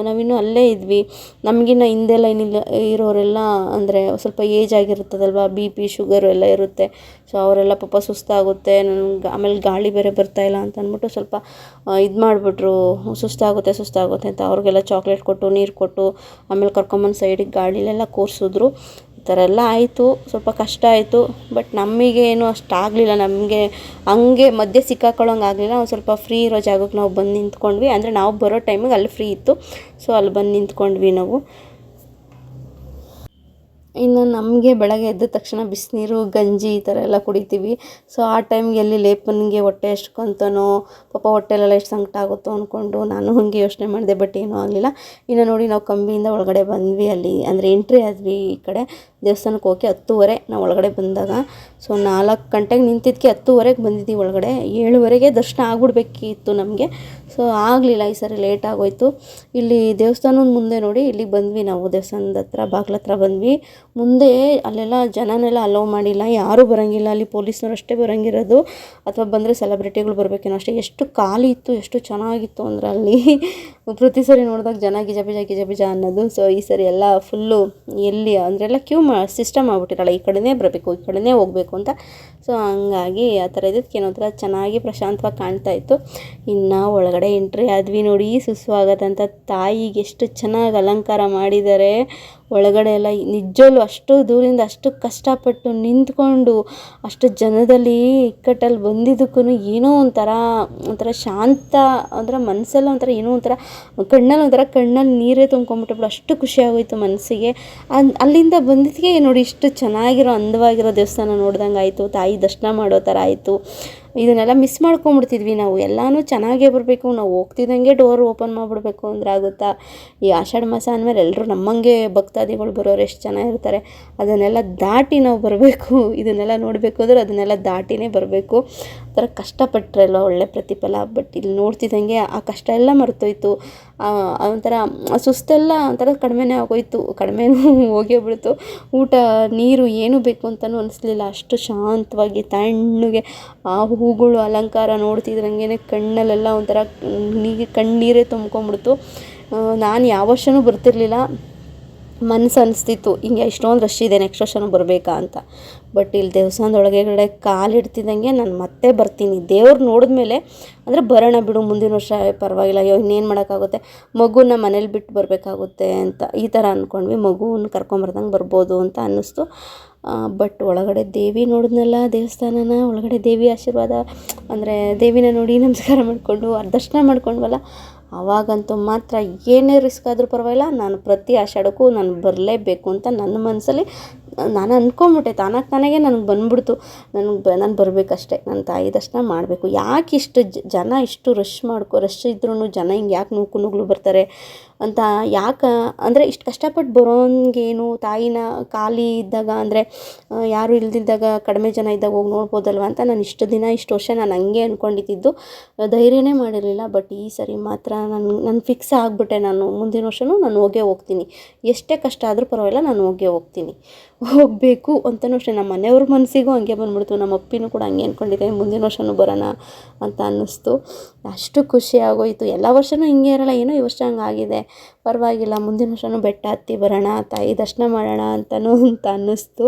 ನಾವಿನ್ನೂ ಅಲ್ಲೇ ಇದ್ವಿ. ನಮಗಿನ್ನ ಹಿಂದೆ ಲೈನಿಲ್ಲ ಇರೋರೆಲ್ಲ ಅಂದರೆ ಸ್ವಲ್ಪ ಏಜ್ ಆಗಿರುತ್ತದಲ್ವ ಬಿ ಪಿ ಶುಗರು ಎಲ್ಲ ಇರುತ್ತೆ. ಸೊ ಅವರೆಲ್ಲ ಪಾಪ ಸುಸ್ತಾಗುತ್ತೆ. ನನಗೆ ಆಮೇಲೆ ಗಾಳಿ ಬೇರೆ ಬರ್ತಾ ಇಲ್ಲ ಅಂತ ಅಂದ್ಬಿಟ್ಟು ಸ್ವಲ್ಪ ಇದು ಮಾಡಿಬಿಟ್ರು. ಸುಸ್ತಾಗುತ್ತೆ ಸುಸ್ತಾಗುತ್ತೆ ಅಂತ ಅವ್ರಿಗೆಲ್ಲ ಚಾಕ್ಲೇಟ್ ಕೊಟ್ಟು, ನೀರು ಕೊಟ್ಟು, ಆಮೇಲೆ ಕರ್ಕೊಂಬಂದು ಸೈಡಿಗೆ ಗಾಳಿಲೆಲ್ಲ ಕೂರಿಸಿದ್ರು. ಈ ಥರ ಎಲ್ಲ ಆಯಿತು, ಸ್ವಲ್ಪ ಕಷ್ಟ ಆಯಿತು ಬಟ್ ನಮಗೆ ಏನು ಅಷ್ಟು ಆಗಲಿಲ್ಲ. ನಮಗೆ ಹಂಗೆ ಮಧ್ಯೆ ಸಿಕ್ಕಾಕೊಳ್ಳೋಂಗೆ ಆಗಲಿಲ್ಲ. ಒಂದು ಸ್ವಲ್ಪ ಫ್ರೀ ಇರೋ ಜಾಗಕ್ಕೆ ನಾವು ಬಂದು ನಿಂತ್ಕೊಂಡ್ವಿ. ಅಂದರೆ ನಾವು ಬರೋ ಟೈಮಿಗೆ ಅಲ್ಲಿ ಫ್ರೀ ಇತ್ತು. ಸೊ ಅಲ್ಲಿ ಬಂದು ನಿಂತ್ಕೊಂಡ್ವಿ ನಾವು. ಇನ್ನು ನಮಗೆ ಬೆಳಗ್ಗೆ ಎದ್ದ ತಕ್ಷಣ ಬಿಸಿನೀರು, ಗಂಜಿ ಈ ಥರ ಎಲ್ಲ ಕುಡಿತೀವಿ. ಸೊ ಆ ಟೈಮ್ಗೆ ಎಲ್ಲಿ ಲೇಪನಿಗೆ ಹೊಟ್ಟೆ ಎಷ್ಟ್ಕೊಂತನೋ ಪಾಪ ಹೊಟ್ಟೆಲೆಲ್ಲ ಎಷ್ಟು ಸಂಕಟ ಆಗುತ್ತೋ ಅಂದ್ಕೊಂಡು ನಾನು ಹಾಗೆ ಯೋಚನೆ ಮಾಡಿದೆ ಬಟ್ ಏನೂ ಆಗಲಿಲ್ಲ. ಇನ್ನು ನೋಡಿ ನಾವು ಕಂಬಿಯಿಂದ ಒಳಗಡೆ ಬಂದ್ವಿ ಅಲ್ಲಿ, ಅಂದರೆ ಎಂಟ್ರಿ ಆದ್ವಿ ಈ ಕಡೆ. ದೇವಸ್ಥಾನಕ್ಕೆ ಹೋಗಿ ಹತ್ತುವರೆ ನಾವು ಒಳಗಡೆ ಬಂದಾಗ. ಸೊ ನಾಲ್ಕು ಗಂಟೆಗೆ ನಿಂತಿದ್ದಕ್ಕೆ ಹತ್ತುವರೆಗೆ ಬಂದಿದ್ದೀವಿ ಒಳಗಡೆ. ಏಳುವರೆಗೆ ದರ್ಶನ ಆಗ್ಬಿಡ್ಬೇಕಿತ್ತು ನಮಗೆ. ಸೊ ಆಗಲಿಲ್ಲ ಈ ಸರಿ ಲೇಟ್ ಆಗೋಯ್ತು. ಇಲ್ಲಿ ದೇವಸ್ಥಾನದ ಮುಂದೆ ನೋಡಿ, ಇಲ್ಲಿಗೆ ಬಂದ್ವಿ ನಾವು. ದೇವಸ್ಥಾನದ ಹತ್ರ, ಬಾಗ್ಲ ಹತ್ರ ಬಂದ್ವಿ. ಮುಂದೆ ಅಲ್ಲೆಲ್ಲ ಜನನೆಲ್ಲ ಅಲೋ ಮಾಡಿಲ್ಲ. ಯಾರೂ ಬರೋಂಗಿಲ್ಲ. ಅಲ್ಲಿ ಪೊಲೀಸ್ನವ್ರು ಅಷ್ಟೇ ಬರೋಂಗಿರೋದು. ಅಥವಾ ಬಂದರೆ ಸೆಲೆಬ್ರಿಟಿಗಳು ಬರಬೇಕೇನೋ ಅಷ್ಟೇ. ಎಷ್ಟು ಖಾಲಿ ಇತ್ತು, ಎಷ್ಟು ಚೆನ್ನಾಗಿತ್ತು ಅಂದ್ರೆ ಅಲ್ಲಿ. ಪ್ರತಿ ಸರಿ ನೋಡಿದಾಗ ಜನ ಗಿಜ ಗಿಜಬಿಜ ಗಿಜ ಬಿಜ ಅನ್ನೋದು. ಸೊ ಈ ಸರಿ ಎಲ್ಲ ಫುಲ್ಲು ಎಲ್ಲಿ ಅಂದರೆ ಕ್ಯೂ ಸಿಸ್ಟಮ್ ಆಗ್ಬಿಟ್ಟಿರಲ್ಲ, ಈ ಕಡೆನೇ ಬರಬೇಕು, ಈ ಕಡೆನೇ ಹೋಗಬೇಕು ಅಂತ. ಸೊ ಹಂಗಾಗಿ ಆ ಥರ ಇದಕ್ಕೆ ಏನೋ ಒಂಥರ ಚೆನ್ನಾಗಿ ಪ್ರಶಾಂತವಾಗಿ ಕಾಣ್ತಾ ಇತ್ತು. ಇನ್ನು ಒಳಗಡೆ ಎಂಟ್ರಿ ಆದ್ವಿ ನೋಡಿ, ಸುಸ್ವಾಗತ ಅಂತ ತಾಯಿಗೆ ಎಷ್ಟು ಚೆನ್ನಾಗಿ ಅಲಂಕಾರ ಮಾಡಿದ್ದಾರೆ. ಒಳಗಡೆ ಎಲ್ಲ ನಿಜವಲ್ಲೂ ಅಷ್ಟು ದೂರಿಂದ ಅಷ್ಟು ಕಷ್ಟಪಟ್ಟು ನಿಂತ್ಕೊಂಡು ಅಷ್ಟು ಜನದಲ್ಲಿ ಇಕ್ಕಟ್ಟಲ್ಲಿ ಬಂದಿದ್ದಕ್ಕೂ ಏನೋ ಒಂಥರ ಒಂಥರ ಶಾಂತ ಅಂದರೆ ಮನಸ್ಸೆಲ್ಲ ಒಂಥರ ಏನೋ ಒಂಥರ ಕಣ್ಣಲ್ಲಿ ಒಂಥರ ಕಣ್ಣಲ್ಲಿ ನೀರೇ ತುಂಬ್ಕೊಂಬಿಟ್ಟು ಅಷ್ಟು ಖುಷಿಯಾಗೋಯ್ತು ಮನಸ್ಸಿಗೆ. ಅಲ್ಲಿಂದ ಬಂದಿದ್ದಕ್ಕೆ ನೋಡಿ ಇಷ್ಟು ಚೆನ್ನಾಗಿರೋ, ಅಂದವಾಗಿರೋ ದೇವಸ್ಥಾನ ನೋಡ್ದಂಗೆ ಆಯಿತು ತಾಯಿ ದರ್ಶನ ಮಾಡೋ ಥರ ಆಯಿತು. ಇದನ್ನೆಲ್ಲ ಮಿಸ್ ಮಾಡ್ಕೊಂಬಿಡ್ತಿದ್ವಿ ನಾವು. ಎಲ್ಲನೂ ಚೆನ್ನಾಗೇ ಬರಬೇಕು. ನಾವು ಹೋಗ್ತಿದ್ದಂಗೆ ಡೋರ್ ಓಪನ್ ಮಾಡಿಬಿಡ್ಬೇಕು ಅಂದ್ರೆ ಆಗುತ್ತಾ? ಈ ಆಷಾಢ ಮಾಸ ಅಂದಮೇಲೆ ಎಲ್ಲರೂ ನಮ್ಮಂಗೆ ಭಕ್ತಾದಿಗಳು ಬರೋರು ಎಷ್ಟು ಜನ ಇರ್ತಾರೆ? ಅದನ್ನೆಲ್ಲ ದಾಟಿ ನಾವು ಬರಬೇಕು. ಇದನ್ನೆಲ್ಲ ನೋಡಬೇಕು ಅಂದ್ರೆ ಅದನ್ನೆಲ್ಲ ದಾಟಿನೇ ಬರಬೇಕು. ಆ ಥರ ಕಷ್ಟಪಟ್ಟರೆ ಅಲ್ವಾ ಒಳ್ಳೆ ಪ್ರತಿಫಲ. ಬಟ್ ಇಲ್ಲಿ ನೋಡ್ತಿದ್ದಂಗೆ ಆ ಕಷ್ಟ ಎಲ್ಲ ಮರ್ತೋಯ್ತು. ಒಂಥರ ಸುಸ್ತೆಲ್ಲ ಒಂಥರ ಕಡಿಮೆನೇ ಆಗೋಯಿತು. ಕಡಿಮೆನೂ ಹೋಗೇ ಬಿಡ್ತು ಊಟ, ನೀರು ಏನು ಬೇಕು ಅಂತಲೂ ಅನಿಸ್ಲಿಲ್ಲ. ಅಷ್ಟು ಶಾಂತವಾಗಿ ತಣ್ಣಗೆ ಆ ಹೂಗಳು ಅಲಂಕಾರ ನೋಡ್ತಿದ್ರಂಗೆ ಕಣ್ಣಲ್ಲೆಲ್ಲ ಒಂಥರ ನೀರು ಕಣ್ಣೀರೇ ತುಂಬ್ಕೊಂಬಿಡ್ತು. ನಾನು ಯಾವ ವರ್ಷವೂ ಬರ್ತಿರ್ಲಿಲ್ಲ. ಮನ್ಸು ಅನಿಸ್ತಿತ್ತು ಹಿಂಗೆ ಇಷ್ಟೊಂದು ರಶ್ ಇದೆ ನೆಕ್ಸ್ಟ್ ವರ್ಷನು ಬರಬೇಕಾ? ಅಂತ. ಬಟ್ ಇಲ್ಲಿ ದೇವಸ್ಥಾನದ ಕಾಲು ಕಾಲಿಡ್ತಿದ್ದಂಗೆ ನಾನು ಮತ್ತೆ ಬರ್ತೀನಿ. ದೇವ್ರು ನೋಡಿದ್ಮೇಲೆ ಅಂದರೆ ಬರೋಣ ಬಿಡು, ಮುಂದಿನ ವರ್ಷ ಪರವಾಗಿಲ್ಲ, ಅಯ್ಯೋ, ಇನ್ನೇನು ಮಾಡೋಕ್ಕಾಗುತ್ತೆ? ಮಗುನ ಮನೇಲಿ ಬಿಟ್ಟು ಬರಬೇಕಾಗುತ್ತೆ ಅಂತ. ಈ ಥರ ಅಂದ್ಕೊಂಡ್ವಿ ಮಗುವನ್ನು ಕರ್ಕೊಂಬರ್ದಂಗೆ ಬರ್ಬೋದು ಅಂತ ಅನ್ನಿಸ್ತು. ಬಟ್ ಒಳಗಡೆ ದೇವಿ ನೋಡಿದ್ನಲ್ಲ ದೇವಸ್ಥಾನನ? ಒಳಗಡೆ ದೇವಿ ಆಶೀರ್ವಾದ, ಅಂದರೆ ದೇವಿನ ನೋಡಿ ನಮಸ್ಕಾರ ಮಾಡಿಕೊಂಡು ದರ್ಶನ ಮಾಡ್ಕೊಂಡ್ವಲ್ಲ? ಆವಾಗಂತೂ ಮಾತ್ರ ಏನೇ ರಿಸ್ಕ್ ಆದರೂ ಪರವಾಗಿಲ್ಲ. ನಾನು ಪ್ರತಿ ಆಷಾಢಕ್ಕೂ ನಾನು ಬರಲೇಬೇಕು ಅಂತ ನನ್ನ ಮನಸ್ಸಲ್ಲಿ ನಾನು ಅಂದ್ಕೊಂಬಿಟ್ಟೆ ತಾನಾಗಿ ತಾನಾಗೆ ನನಗೆ ಬಂದ್ಬಿಡ್ತು. ನನಗೆ ನಾನು ಬರಬೇಕಷ್ಟೆ ನನ್ನ ತಾಯಿ ದರ್ಶನ ಮಾಡಬೇಕು. ಯಾಕೆ ಇಷ್ಟು ಜನ ಇಷ್ಟು ರಶ್ ಮಾಡ್ಕೊ ರಶ್ ಇದ್ರೂ ಜನ ಹಿಂಗೆ ಯಾಕೆ ನೂಕು ನುಗ್ಲು ಬರ್ತಾರೆ ಅಂತ ಯಾಕೆ, ಅಂದರೆ ಇಷ್ಟು ಕಷ್ಟಪಟ್ಟು ಬರೋನ್ಗೇನು ತಾಯಿನ ಖಾಲಿ ಇದ್ದಾಗ ಅಂದರೆ ಯಾರು ಇಲ್ದಿದ್ದಾಗ ಕಡಿಮೆ ಜನ ಇದ್ದಾಗ ಹೋಗಿ ನೋಡ್ಬೋದಲ್ವ ಅಂತ ನಾನು ಇಷ್ಟು ದಿನ ಇಷ್ಟು ವರ್ಷ ನಾನು ಹಂಗೆ ಅಂದ್ಕೊಂಡಿದ್ದು ಧೈರ್ಯನೇ ಮಾಡಿರಲಿಲ್ಲ, ಬಟ್ ಈ ಸರಿ ಮಾತ್ರ ನಾನು ನಾನು ಫಿಕ್ಸ್ ಆಗಿಬಿಟ್ಟೆ ನಾನು. ಮುಂದಿನ ವರ್ಷವೂ ನಾನು ಹೋಗೇ ಹೋಗ್ತೀನಿ. ಎಷ್ಟೇ ಕಷ್ಟ ಆದರೂ ಪರವಾಗಿಲ್ಲ, ನಾನು ಹೋಗೇ ಹೋಗ್ತೀನಿ. ಹೋಗಬೇಕು ಅಂತಲೂ ಅಷ್ಟೇ. ನಮ್ಮ ಮನೆಯವ್ರ ಮನಸ್ಸಿಗೂ ಹಂಗೆ ಬಂದ್ಬಿಡ್ತು. ನಮ್ಮ ಅಪ್ಪಿನೂ ಕೂಡ ಹಂಗೆ ಅಂದ್ಕೊಂಡಿದ್ದೆ ಮುಂದಿನ ವರ್ಷವೂ ಬರೋಣ ಅಂತ ಅನ್ನಿಸ್ತು. ಅಷ್ಟು ಖುಷಿ ಆಗೋಯಿತು. ಎಲ್ಲ ವರ್ಷವೂ ಹಿಂಗೆ ಇರಲ್ಲ, ಏನೋ ಈ ವರ್ಷ ಹಂಗಾಗಿದೆ ಪರವಾಗಿಲ್ಲ, ಮುಂದಿನ ವರ್ಷವೂ ಬೆಟ್ಟ ಹತ್ತಿ ಬರೋಣ, ತಾಯಿ ದರ್ಶನ ಮಾಡೋಣ ಅಂತಲೂ ಅಂತ ಅನ್ನಿಸ್ತು.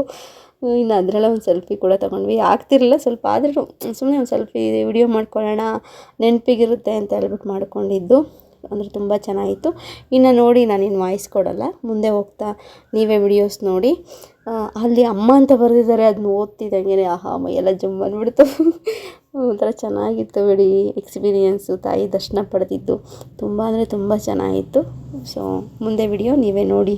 ಇನ್ನು ಅದರಲ್ಲೇ ಒಂದು ಸೆಲ್ಫಿ ಕೂಡ ತೊಗೊಂಡ್ವಿ. ಆಗ್ತಿರಲಿಲ್ಲ ಸ್ವಲ್ಪ, ಆದರೂ ಸುಮ್ಮನೆ ಒಂದು ಸೆಲ್ಫಿ ವಿಡಿಯೋ ಮಾಡ್ಕೊಳ್ಳೋಣ, ನೆನಪಿಗಿರುತ್ತೆ ಅಂತ ಹೇಳ್ಬಿಟ್ಟು ಮಾಡ್ಕೊಂಡಿದ್ದು. ಅಂದರೆ ತುಂಬ ಚೆನ್ನಾಗಿತ್ತು. ಇನ್ನು ನೋಡಿ, ನಾನಿನ್ನು ವಾಯ್ಸ್ ಕೊಡಲ್ಲ. ಮುಂದೆ ಹೋಗ್ತಾ, ನೀವೇ ವಿಡಿಯೋಸ್ ನೋಡಿ. ಅಲ್ಲಿ ಅಮ್ಮ ಅಂತ ಬರೆದಿದ್ದಾರೆ ಅದನ್ನ ಓದ್ತಿದ್ದಂಗೆ ಆಹಾ, ಮೈಯೆಲ್ಲ ಜಮ್ ಅಂದ್ಬಿಡ್ತು ಒಂಥರ ಚೆನ್ನಾಗಿತ್ತು ಬಿಡಿ ಎಕ್ಸ್ಪೀರಿಯೆನ್ಸು ತಾಯಿ ದರ್ಶನ ಪಡೆದಿದ್ದು. ತುಂಬ ಅಂದರೆ ತುಂಬ ಚೆನ್ನಾಗಿತ್ತು. ಸೊ ಮುಂದೆ ವಿಡಿಯೋ ನೀವೇ ನೋಡಿ.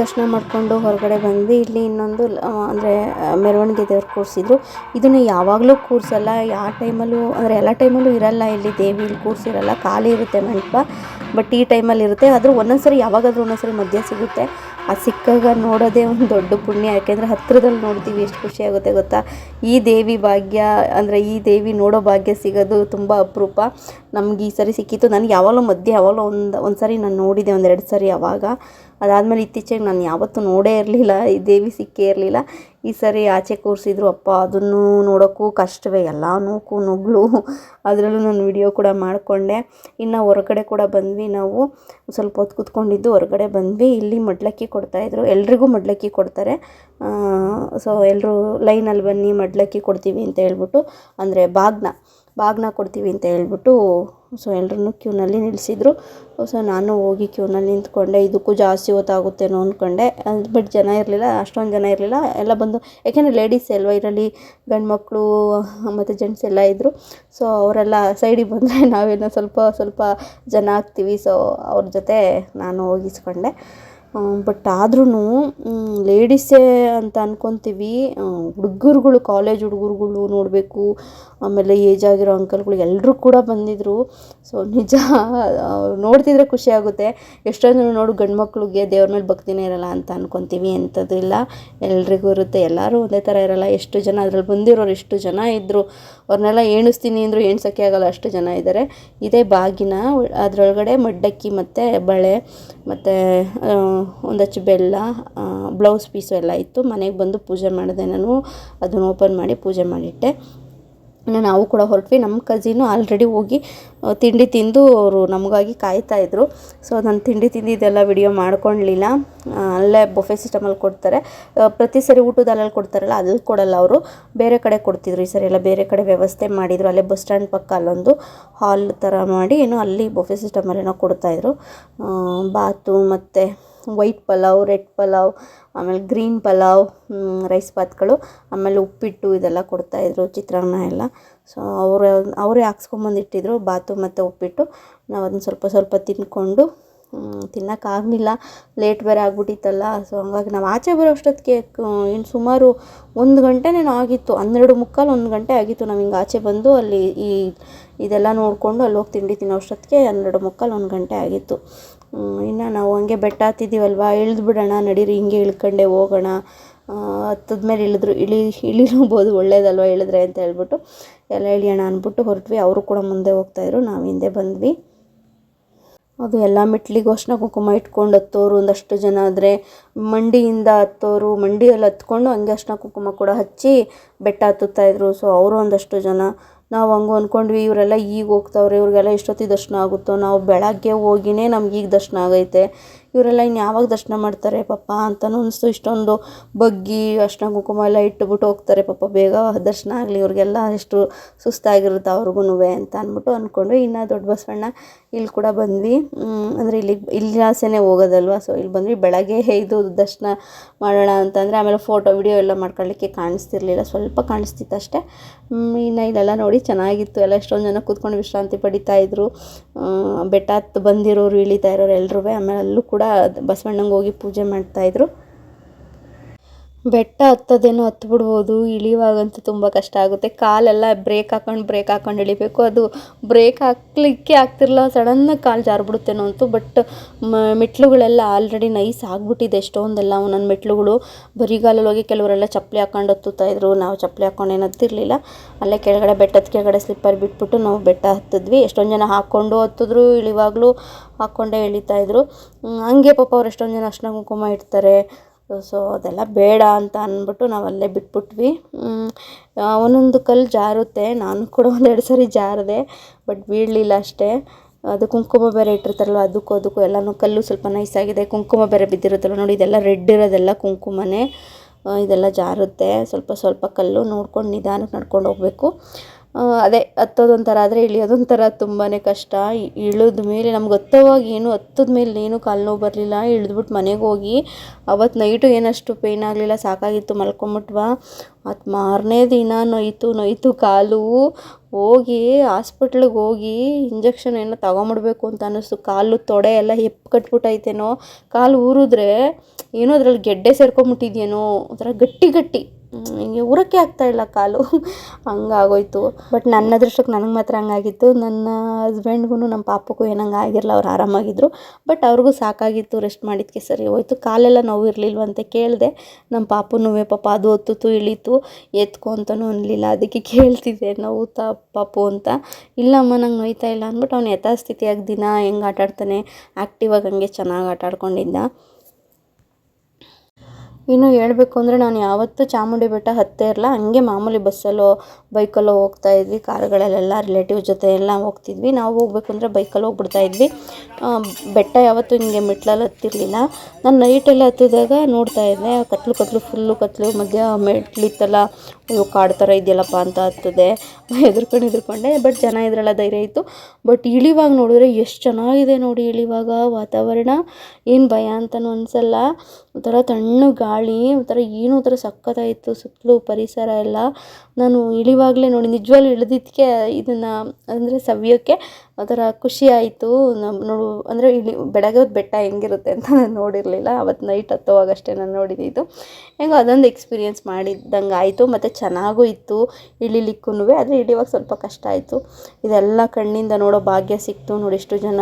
ದರ್ಶನ ಮಾಡಿಕೊಂಡು ಹೊರಗಡೆ ಬಂದ್ವಿ. ಇಲ್ಲಿ ಇನ್ನೊಂದು ಅಂದರೆ ಮೆರವಣಿಗೆ ದೇವ್ರು ಕೂರಿಸಿದ್ರು. ಇದನ್ನು ಯಾವಾಗಲೂ ಕೂರಿಸಲ್ಲ. ಯಾವ ಟೈಮಲ್ಲೂ, ಅಂದರೆ, ಎಲ್ಲ ಟೈಮಲ್ಲೂ ಇರಲ್ಲ ಇಲ್ಲಿ ದೇವಿ. ಇಲ್ಲಿ ಕೂರಿಸಿರಲ್ಲ. ಖಾಲಿ ಇರುತ್ತೆ ಮಂಟಪ. ಬಟ್ ಈ ಟೈಮಲ್ಲಿ ಇರುತ್ತೆ. ಆದರೂ ಒಂದೊಂದ್ಸರಿ, ಯಾವಾಗಾದರೂ ಯಾವಾಗಾದ್ರೂ ಒಂದೊಂದು ಸರಿ ಮಧ್ಯ ಸಿಗುತ್ತೆ. ಆ ಸಿಕ್ಕಾಗ ನೋಡೋದೇ ಒಂದು ದೊಡ್ಡ ಪುಣ್ಯ. ಯಾಕೆಂದರೆ ಹತ್ತಿರದಲ್ಲಿ ನೋಡ್ತೀವಿ ಎಷ್ಟು ಖುಷಿ ಆಗುತ್ತೆ ಗೊತ್ತಾ? ಈ ದೇವಿ ಭಾಗ್ಯ, ಅಂದರೆ, ಈ ದೇವಿ ನೋಡೋ ಭಾಗ್ಯ ಸಿಗೋದು ತುಂಬ ಅಪರೂಪ. ನಮ್ಗೆ ಈ ಸರಿ ಸಿಕ್ಕಿತ್ತು. ನನಗೆ ಯಾವಾಗಲೂ ಮಧ್ಯೆ, ಯಾವಾಗಲೂ ಒಂದು ಒಂದು ಸರಿ ನಾನು ನೋಡಿದೆ ಒಂದೆರಡು ಸರಿ ಅವಾಗ ಅದಾದಮೇಲೆ ಇತ್ತೀಚೆಗೆ ನಾನು ಯಾವತ್ತೂ ನೋಡೇ ಇರಲಿಲ್ಲ, ಈ ದೇವಿ ಸಿಕ್ಕೇ ಇರಲಿಲ್ಲ. ಈ ಸರಿ ಆಚೆ ಕೂರಿಸಿದ್ರು, ಅಪ್ಪ ಅದನ್ನು ನೋಡೋಕ್ಕೂ ಕಷ್ಟವೇ, ಎಲ್ಲ ನೂಕು ನುಗ್ಳು. ಅದರಲ್ಲೂ ನಾನು ವಿಡಿಯೋ ಕೂಡ ಮಾಡಿಕೊಂಡೆ. ಇನ್ನು ಹೊರಗಡೆ ಕೂಡ ಬಂದ್ವಿ ನಾವು. ಸ್ವಲ್ಪ ಹೊತ್ತು ಕೂತ್ಕೊಂಡಿದ್ದು, ಹೊರಗಡೆ ಬಂದ್ವಿ. ಇಲ್ಲಿ ಮಡ್ಲಕ್ಕಿ ಕೊಡ್ತಾಯಿದ್ರು ಎಲ್ರಿಗೂ ಮಡ್ಲಕ್ಕಿ ಕೊಡ್ತಾರೆ. ಸೊ ಎಲ್ಲರೂ ಲೈನಲ್ಲಿ ಬನ್ನಿ, ಮಡ್ಲಕ್ಕಿ ಕೊಡ್ತೀವಿ ಅಂತ ಹೇಳ್ಬಿಟ್ಟು, ಅಂದರೆ ಬಾಗ್ನ ಬಾಗ್ನ ಕೊಡ್ತೀವಿ ಅಂತ ಹೇಳ್ಬಿಟ್ಟು ಸೊ ಎಲ್ಲರನ್ನೂ ಕ್ಯೂನಲ್ಲಿ ನಿಲ್ಲಿಸಿದ್ರು. ಸೊ ನಾನು ಹೋಗಿ ಕ್ಯೂನಲ್ಲಿ ನಿಂತ್ಕೊಂಡೆ, ಇದಕ್ಕೂ ಜಾಸ್ತಿ ಹೊತ್ತಾಗುತ್ತೇನೋ ಅಂದ್ಕೊಂಡೆ ಬಟ್ ಜನ ಇರಲಿಲ್ಲ, ಅಷ್ಟೊಂದು ಜನ ಇರಲಿಲ್ಲ. ಎಲ್ಲ ಬಂದು, ಯಾಕೆಂದರೆ ಲೇಡೀಸ್ ಅಲ್ವಾ ಇದರಲ್ಲಿ ಗಂಡು ಮಕ್ಕಳು ಮತ್ತು ಜೆಂಟ್ಸ್ ಎಲ್ಲ ಇದ್ದರು ಸೊ ಅವರೆಲ್ಲ ಸೈಡಿಗೆ ಬಂದರೆ ನಾವೇನೋ ಸ್ವಲ್ಪ ಸ್ವಲ್ಪ ಜನ ಆಗ್ತೀವಿ. ಸೊ ಅವ್ರ ಜೊತೆ ನಾನು ಹೋಗಿಸ್ಕೊಂಡೆ. ಬಟ್ ಆದ್ರೂ ಲೇಡೀಸೇ ಅಂತ ಅಂದ್ಕೊತೀವಿ ಹುಡುಗರುಗಳು ಕಾಲೇಜ್ ಹುಡುಗರುಗಳು ನೋಡಬೇಕು. ಆಮೇಲೆ ಏಜ್ ಆಗಿರೋ ಅಂಕಲ್ಗಳು ಎಲ್ಲರೂ ಕೂಡ ಬಂದಿದ್ದರು ಸೊ ನಿಜ ನೋಡ್ತಿದ್ರೆ ಖುಷಿ ಆಗುತ್ತೆ. ಎಷ್ಟೊಂದು ನೋಡು ಗಂಡು ಮಕ್ಳಿಗೆ ದೇವ್ರ ಮೇಲೆ ಭಕ್ತಿನೇ ಇರಲ್ಲ ಅಂತ ಅನ್ಕೊತೀವಿ ಅಂಥದ್ದಿಲ್ಲ ಎಲ್ರಿಗೂ ಇರುತ್ತೆ. ಎಲ್ಲರೂ ಒಂದೇ ಥರ ಇರಲ್ಲ. ಎಷ್ಟು ಜನ ಅದ್ರಲ್ಲಿ ಬಂದಿರೋರು ಎಷ್ಟು ಜನ ಇದ್ದರು ಅವ್ರನ್ನೆಲ್ಲ ಎಣಿಸ್ತೀನಿ ಅಂದರೂ ಎಣ್ಸೋಕ್ಕೆ ಆಗಲ್ಲ, ಅಷ್ಟು ಜನ ಇದ್ದಾರೆ ಇದೇ ಬಾಗಿನ, ಅದರೊಳಗಡೆ ಮಡ್ಡಕ್ಕಿ ಮತ್ತು ಬಳೆ, ಮತ್ತು ಒಂದಚ್ಚು ಬೆಲ್ಲ ಬ್ಲೌಸ್ ಪೀಸು ಎಲ್ಲ ಇತ್ತು. ಮನೆಗೆ ಬಂದು ಪೂಜೆ ಮಾಡಿದೆ ನಾನು. ಅದನ್ನು ಓಪನ್ ಮಾಡಿ ಪೂಜೆ ಮಾಡಿಟ್ಟೆ. ಇನ್ನು ನಾವು ಕೂಡ ಹೊರಟ್ವಿ. ನಮ್ಮ ಕಝಿನು ಆಲ್ರೆಡಿ ಹೋಗಿ ತಿಂಡಿ ತಿಂದು ಅವರು ನಮಗಾಗಿ ಕಾಯ್ತಾ ಇದ್ದರು ಸೊ ನಾನು ತಿಂಡಿ ತಿಂದಿದ್ದೆಲ್ಲ ವಿಡಿಯೋ ಮಾಡ್ಕೊಳ್ಲಿಲ್ಲ ಅಲ್ಲೇ ಬೊಫೆ ಸಿಸ್ಟಮಲ್ಲಿ ಕೊಡ್ತಾರೆ. ಪ್ರತಿ ಸರಿ ಊಟದ ಅಲ್ಲಲ್ಲಿ ಕೊಡ್ತಾರಲ್ಲ ಅಲ್ಲಿ ಕೊಡಲ್ಲ ಅವರು. ಬೇರೆ ಕಡೆ ಕೊಡ್ತಿದ್ರು ಈ ಸರಿ ಎಲ್ಲ. ಬೇರೆ ಕಡೆ ವ್ಯವಸ್ಥೆ ಮಾಡಿದರು. ಅಲ್ಲೇ ಬಸ್ ಸ್ಟ್ಯಾಂಡ್ ಪಕ್ಕ ಅಲ್ಲೊಂದು ಹಾಲ್ ಥರ ಮಾಡಿ ಏನೋ ಅಲ್ಲಿ ಬೊಫೆ ಸಿಸ್ಟಮಲ್ಲೇನೋ ಕೊಡ್ತಾಯಿದ್ರು ಬಾತು ಮತ್ತು ವೈಟ್ ಪಲಾವ್ ರೆಡ್ ಪಲಾವ್ ಆಮೇಲೆ ಗ್ರೀನ್ ಪಲಾವ್ ರೈಸ್ ಬಾತ್ಗಳು ಆಮೇಲೆ ಉಪ್ಪಿಟ್ಟು ಇದೆಲ್ಲ ಕೊಡ್ತಾಯಿದ್ರು ಚಿತ್ರಾನ್ನ ಎಲ್ಲ. ಸೊ ಅವರು, ಅವರೇ ಹಾಕ್ಸ್ಕೊಂಬಂದಿಟ್ಟಿದ್ರು ಬಾತು ಮತ್ತು ಉಪ್ಪಿಟ್ಟು. ನಾವು ಅದನ್ನ ಸ್ವಲ್ಪ ಸ್ವಲ್ಪ ತಿಂದ್ಕೊಂಡು ತಿನ್ನೋಕ್ಕಾಗಲಿಲ್ಲ ಲೇಟ್ ಬೇರೆ ಆಗ್ಬಿಟ್ಟಿತ್ತಲ್ಲ ಸೊ ಹಂಗಾಗಿ ನಾವು ಆಚೆ ಬರೋ ಅಷ್ಟೊತ್ತಿಗೆ ಇನ್ನು ಸುಮಾರು ಒಂದು ಗಂಟೆನೇನೋ ಆಗಿತ್ತು, ಹನ್ನೆರಡು ಮುಕ್ಕಾಲು ಒಂದು ಗಂಟೆ ಆಗಿತ್ತು ನಾವು ಹಿಂಗೆ ಆಚೆ ಬಂದು, ಅಲ್ಲಿ ಈ, ಇದೆಲ್ಲ ನೋಡಿಕೊಂಡು ಅಲ್ಲಿ ಹೋಗಿ ತಿಂಡಿ ತಿನ್ನೋ ಅಷ್ಟೊತ್ತಿಗೆ ಹನ್ನೆರಡು ಮುಕ್ಕಾಲು ಒಂದು ಗಂಟೆ ಆಗಿತ್ತು. ಇನ್ನು ನಾವು ಹಂಗೆ ಬೆಟ್ಟ ಹತ್ತಿದ್ದೀವಲ್ವಾ? ಇಳ್ದು ಬಿಡೋಣ ನಡೀರಿ, ಹಿಂಗೆ ಇಳ್ಕೊಂಡೆ ಹೋಗೋಣ. ಹತ್ತದ ಮೇಲೆ ಇಳಿದ್ರು, ಇಳಿ ಇಳಿರ್ಬೋದು ಒಳ್ಳೇದಲ್ವ ಇಳಿದ್ರೆ ಅಂತ ಹೇಳ್ಬಿಟ್ಟು ಎಲ್ಲ ಇಳಿಯೋಣ ಅಂದ್ಬಿಟ್ಟು ಹೊರಟ್ವಿ. ಅವರು ಕೂಡ ಮುಂದೆ ಹೋಗ್ತಾಯಿದ್ರು ನಾವು ಹಿಂದೆ ಬಂದ್ವಿ. ಅದು ಎಲ್ಲ ಮೆಟ್ಲಿಗೆ ಅರ್ಶಿನ ಕುಂಕುಮ ಇಟ್ಕೊಂಡು ಹತ್ತೋರು, ಒಂದಷ್ಟು ಜನ ಆದರೆ ಮಂಡಿಯಿಂದ ಹತ್ತೋರು, ಮಂಡಿಯಲ್ಲಿ ಹತ್ಕೊಂಡು ಹಂಗೆ ಅರ್ಶಿನ ಕುಂಕುಮ ಕೂಡ ಹಚ್ಚಿ ಬೆಟ್ಟ ಹತ್ತುತ್ತಾಯಿದ್ರು ಸೊ ಅವರು ಒಂದಷ್ಟು ಜನ. ನಾವು ಹಂಗೆ ಅಂದ್ಕೊಂಡ್ವಿ ಇವರೆಲ್ಲ ಈಗ ಹೋಗ್ತಾವ್ರೆ, ಇವ್ರಿಗೆಲ್ಲ ಎಷ್ಟೊತ್ತಿಗೆ ದರ್ಶನ ಆಗುತ್ತೋ, ನಾವು ಬೆಳಗ್ಗೆ ಹೋಗಿಯೇ ನಮ್ಗೆ ಈಗ ದರ್ಶನ ಆಗೈತೆ. ಇವರೆಲ್ಲ ಇನ್ನು ಯಾವಾಗ ದರ್ಶನ ಮಾಡ್ತಾರೆ ಪಾಪ ಅಂತಲೂ ಅನಿಸ್ತು. ಇಷ್ಟೊಂದು ಬಗ್ಗಿ ಅರ್ಶಿನ ಕುಂಕುಮ ಎಲ್ಲ ಇಟ್ಟುಬಿಟ್ಟು ಹೋಗ್ತಾರೆ ಪಾಪ. ಬೇಗ ದರ್ಶನ ಆಗಲಿ ಇವ್ರಿಗೆಲ್ಲ ಎಷ್ಟು ಸುಸ್ತಾಗಿರುತ್ತೆ ಅವ್ರಿಗೂ ಅಂತ ಅಂದ್ಬಿಟ್ಟು ಅಂದ್ಕೊಂಡ್ವಿ ಇನ್ನು ದೊಡ್ಡ ಬಸವಣ್ಣ ಇಲ್ಲಿ ಕೂಡ ಬಂದ್ವಿ. ಅಂದರೆ ಇಲ್ಲಿ ಇಲ್ಲಿ ಆಸೆನೇ ಹೋಗೋದಲ್ವಾ? ಸೊ ಇಲ್ಲಿ ಬಂದ್ವಿ. ಬೆಳಗ್ಗೆ ಇದು ದರ್ಶನ ಮಾಡೋಣ ಅಂತಂದರೆ ಆಮೇಲೆ ಫೋಟೋ ವಿಡಿಯೋ ಎಲ್ಲ ಮಾಡ್ಕೊಳ್ಳಿಕ್ಕೆ ಕಾಣಿಸ್ತಿರ್ಲಿಲ್ಲ. ಸ್ವಲ್ಪ ಕಾಣಿಸ್ತಿತ್ತು ಅಷ್ಟೇ. ಇನ್ನು ಇಲ್ಲೆಲ್ಲ ನೋಡಿ ಚೆನ್ನಾಗಿತ್ತು. ಎಲ್ಲ ಎಷ್ಟೊಂದು ಜನ ಕೂತ್ಕೊಂಡು ವಿಶ್ರಾಂತಿ ಪಡಿತಾ ಇದ್ರು. ಆ, ಬೆಟ್ಟ ಹತ್ತು ಬಂದಿರೋರು ಇಳಿತಾ ಇರೋರು ಎಲ್ಲರೂ ಆಮೇಲೆ ಅಲ್ಲೂ ಕೂಡ ಬಸವಣ್ಣಂಗೆ ಹೋಗಿ ಪೂಜೆ ಮಾಡ್ತಾಯಿದ್ರು ಬೆಟ್ಟ ಹತ್ತೋದೇನೋ ಹತ್ಬಿಡ್ಬೋದು, ಇಳಿಯುವಾಗಂತೂ ತುಂಬ ಕಷ್ಟ ಆಗುತ್ತೆ. ಕಾಲೆಲ್ಲ ಬ್ರೇಕ್ ಹಾಕೊಂಡು ಬ್ರೇಕ್ ಹಾಕೊಂಡು ಇಳಿಬೇಕು. ಅದು ಬ್ರೇಕ್ ಹಾಕ್ಲಿಕ್ಕೆ ಆಗ್ತಿರಲ್ಲ ಸಡನ್ನಾಗಿ ಕಾಲು ಜಾರ್ಬಿಡುತ್ತೇನೋ ಅಂತು ಬಟ್ ಮೆಟ್ಲುಗಳೆಲ್ಲ ಆಲ್ರೆಡಿ ನೈಸ್ ಆಗಿಬಿಟ್ಟಿದೆ ಎಷ್ಟೊಂದೆಲ್ಲ ಒಂದೊಂದು ಮೆಟ್ಲುಗಳು. ಬರಿಗಾಲಲ್ಲಿ ಹೋಗಿ ಕೆಲವರೆಲ್ಲ ಚಪ್ಪಲಿ ಹಾಕೊಂಡು ಹತ್ತುತ್ತಾ ಇದ್ರು. ನಾವು ಚಪ್ಪಲಿ ಹಾಕೊಂಡು ಏನು ಅಲ್ಲೇ ಕೆಳಗಡೆ ಬೆಟ್ಟದ ಕೆಳಗಡೆ ಸ್ಲಿಪ್ಪರ್ ಬಿಟ್ಬಿಟ್ಟು ನಾವು ಬೆಟ್ಟ ಹತ್ತಿದ್ವಿ. ಎಷ್ಟೊಂದು ಜನ ಹಾಕ್ಕೊಂಡು ಹತ್ತಿದ್ರು, ಇಳಿವಾಗಲೂ ಹಾಕ್ಕೊಂಡೇ ಇಳಿತಾಯಿದ್ರು ಹಂಗೆ ಪಾಪ ಅವ್ರು ಎಷ್ಟೊಂದು ಜನ ಅರ್ಶಿನ ಕುಂಕುಮ ಇಡ್ತಾರೆ. ಸೊ ಅದೆಲ್ಲ ಬೇಡ ಅಂತ ಅಂದ್ಬಿಟ್ಟು ನಾವು ಅಲ್ಲೇ ಬಿಟ್ಬಿಟ್ವಿ. ಒಂದೊಂದು ಕಲ್ಲು ಜಾರುತ್ತೆ. ನಾನು ಕೂಡ ಒಂದೆರಡು ಸರಿ ಜಾರಿದೆ ಬಟ್ ಬೀಳಲಿಲ್ಲ ಅಷ್ಟೇ. ಅದು ಕುಂಕುಮ ಬೇರೆ ಇಟ್ಟಿರ್ತಾರಲ್ವ, ಅದಕ್ಕೂ ಅದಕ್ಕೂ ಎಲ್ಲನೂ ಕಲ್ಲು ಸ್ವಲ್ಪ ನೈಸ್ ಆಗಿದೆ. ಕುಂಕುಮ ಬೇರೆ ಬಿದ್ದಿರುತ್ತಲ್ಲ ನೋಡಿ, ಇದೆಲ್ಲ ರೆಡ್ ಇರೋದೆಲ್ಲ ಕುಂಕುಮನೇ. ಇದೆಲ್ಲ ಜಾರುತ್ತೆ. ಸ್ವಲ್ಪ ಸ್ವಲ್ಪ ಕಲ್ಲು ನೋಡ್ಕೊಂಡು ನಿಧಾನಕ್ಕೆ ನಡ್ಕೊಂಡು ಹೋಗಬೇಕು. ಅದೇ ಹತ್ತೋದೊಂಥರ ಆದರೆ ಇಳಿಯೋದೊಂಥರ ತುಂಬಾ ಕಷ್ಟ. ಇಳಿದ ಮೇಲೆ ನಮ್ಗೆ ಹತ್ತೋವಾಗ ಏನು ಹತ್ತದ ಮೇಲೆ ಏನು ಕಾಲು ನೋವು ಬರಲಿಲ್ಲ. ಇಳಿದ್ಬಿಟ್ಟು ಮನೆಗೆ ಹೋಗಿ ಅವತ್ತು ನೈಟು ಏನಷ್ಟು ಪೇಯ್ನ್ ಆಗಲಿಲ್ಲ, ಸಾಕಾಗಿತ್ತು, ಮಲ್ಕೊಂಬಿಟ್ವಾ. ಅದು ಮಾರನೇ ದಿನ ನೋಯ್ತು ನೋಯ್ತು ಕಾಲು. ಹೋಗಿ ಹಾಸ್ಪಿಟ್ಲಿಗೆ ಹೋಗಿ ಇಂಜೆಕ್ಷನ್ ಏನೋ ತಗೊಂಬಿಡ್ಬೇಕು ಅಂತ ಅನ್ನಿಸ್ತು. ಕಾಲು ತೊಡೆ ಎಲ್ಲ ಹೆಪ್ಪು ಕಟ್ಬಿಟ್ಟೈತೇನೋ ಕಾಲು ಊರಿದ್ರೆ ಏನೋ ಅದ್ರಲ್ಲಿ ಗೆಡ್ಡೆ ಸೇರ್ಕೊಂಬಿಟ್ಟಿದ್ಯೇನೋ. ಒಂಥರ ಗಟ್ಟಿ ಗಟ್ಟಿ. ಊರಕ್ಕೆ ಆಗ್ತಾ ಇಲ್ಲ ಕಾಲು. ಹಂಗಾಗೋಯ್ತು. ಬಟ್ ನನ್ನ ಅದೃಷ್ಟಕ್ಕೆ ನನಗೆ ಮಾತ್ರ ಹಂಗಾಗಿತ್ತು. ನನ್ನ ಹಸ್ಬೆಂಡ್ಗೂ ನಮ್ಮ ಪಾಪಕ್ಕೂ ಏನಂಗೆ ಆಗಿರಲ್ಲ ಅವ್ರು ಆರಾಮಾಗಿದ್ದರು ಬಟ್ ಅವ್ರಿಗೂ ಸಾಕಾಗಿತ್ತು ರೆಸ್ಟ್ ಮಾಡಿದ್ದಕ್ಕೆ ಸರಿ ಹೋಯ್ತು. ಕಾಲೆಲ್ಲ ನೋವು ಇರಲಿಲ್ವಂತೆ ಕೇಳಿದೆ. ನಮ್ಮ ಪಾಪುನೂ ಪಾಪ ಅದು ಹೊತ್ತಿತು ಇಳೀತು. ಎತ್ಕೊ ಅಂತಲೂ ಅನ್ನಲಿಲ್ಲ ಅದಕ್ಕೆ ಕೇಳ್ತಿದ್ದೆ ನೋವುತ್ತಾ ಪಾಪು ಅಂತ. ಇಲ್ಲಮ್ಮ, ನಂಗೆ ನೋಯ್ತಾ ಇಲ್ಲ ಅಂದ್ಬಿಟ್ಟು ಅವ್ನು ಯಥಾಸ್ಥಿತಿಯಾಗಿ ದಿನ ಹೆಂಗೆ ಆಟಾಡ್ತಾನೆ ಆ್ಯಕ್ಟಿವಾಗಿ ಹಂಗೆ ಚೆನ್ನಾಗಿ ಆಟ ಆಡ್ಕೊಂಡಿದ್ದ ಇನ್ನು ಹೇಳ್ಬೇಕು ಅಂದರೆ ನಾನು ಯಾವತ್ತೂ ಚಾಮುಂಡಿ ಬೆಟ್ಟ ಹತ್ತೇ ಇರಲ್ಲ ಹಂಗೆ ಮಾಮೂಲಿ ಬಸ್ಸಲ್ಲೋ ಬೈಕಲ್ಲೋ ಹೋಗ್ತಾ ಇದ್ವಿ. ಕಾರ್ಗಳಲ್ಲೆಲ್ಲ ರಿಲೇಟಿವ್ ಜೊತೆ ಎಲ್ಲ ಹೋಗ್ತಿದ್ವಿ. ನಾವು ಹೋಗ್ಬೇಕು ಅಂದರೆ ಬೈಕಲ್ಲಿ ಹೋಗ್ಬಿಡ್ತಾ ಇದ್ವಿ. ಬೆಟ್ಟ ಯಾವತ್ತೂ ಹಿಂಗೆ ಮೆಟ್ಲಲ್ಲಿ ಹತ್ತಿರಲಿಲ್ಲ. ನಾನು ನೈಟೆಲ್ಲ ಹತ್ತಿದಾಗ ನೋಡ್ತಾ ಇದ್ದೆ. ಕತ್ಲು ಕತ್ಲು ಫುಲ್ಲು ಕತ್ಲು, ಮಧ್ಯ ಮೆಟ್ಲಿತ್ತಲ್ಲ ಅಯ್ಯೋ, ಕಾಡು ಥರ ಇದೆಯಲ್ಲಪ್ಪ ಅಂತ ಹತ್ತದೆ. ಎದುರ್ಕೊಂಡು ಎದುರ್ಕೊಂಡೆ ಬಟ್ ಜನ ಇದ್ರಲ್ಲ ಧೈರ್ಯ ಇತ್ತು. ಬಟ್ ಇಳಿವಾಗ ನೋಡಿದ್ರೆ ಎಷ್ಟು ಚೆನ್ನಾಗಿದೆ ನೋಡಿ ಇಳಿವಾಗ ವಾತಾವರಣ. ಏನು ಭಯ ಅಂತಲೂ ಅನಿಸಲ್ಲ. ಒಂಥರ ತಣ್ಣಗೆ ಗಾಳಿ, ಒಂಥರ ಏನೋ ಒಂಥರ ಸಖತ್ತಾಯಿತು, ಸುತ್ತಲೂ ಪರಿಸರ ಎಲ್ಲ. ನಾನು ಇಳಿವಾಗಲೇ ನೋಡಿ, ನಿಜವಾಗ್ಲೂ ಇಳಿದಿದ್ದಕ್ಕೆ ಇದನ್ನು ಅಂದರೆ ಸವಿಯೋಕ್ಕೆ ಒಂಥರ ಖುಷಿ ಆಯಿತು. ನಮ್ಮ ನೋಡು, ಅಂದರೆ ಇಳಿ ಹೊತ್ತು ಬೆಟ್ಟ ಹೆಂಗಿರುತ್ತೆ ಅಂತ ನಾನು ನೋಡಿರಲಿಲ್ಲ. ಅವತ್ತು ನೈಟ್ ಹತ್ತೋವಾಗಷ್ಟೇ ನಾನು ನೋಡಿದ್ದು ಹೆಂಗೋ ಅದೊಂದು ಎಕ್ಸ್ಪೀರಿಯೆನ್ಸ್ ಮಾಡಿದ್ದಂಗೆ ಆಯಿತು. ಮತ್ತು ಚೆನ್ನಾಗೂ ಇತ್ತು ಇಳಿಲಿಕ್ಕೂ ಆದರೆ ಇಳಿವಾಗ ಸ್ವಲ್ಪ ಕಷ್ಟ ಆಯಿತು. ಇದೆಲ್ಲ ಕಣ್ಣಿಂದ ನೋಡೋ ಭಾಗ್ಯ ಸಿಕ್ತು. ನೋಡಿ, ಎಷ್ಟು ಜನ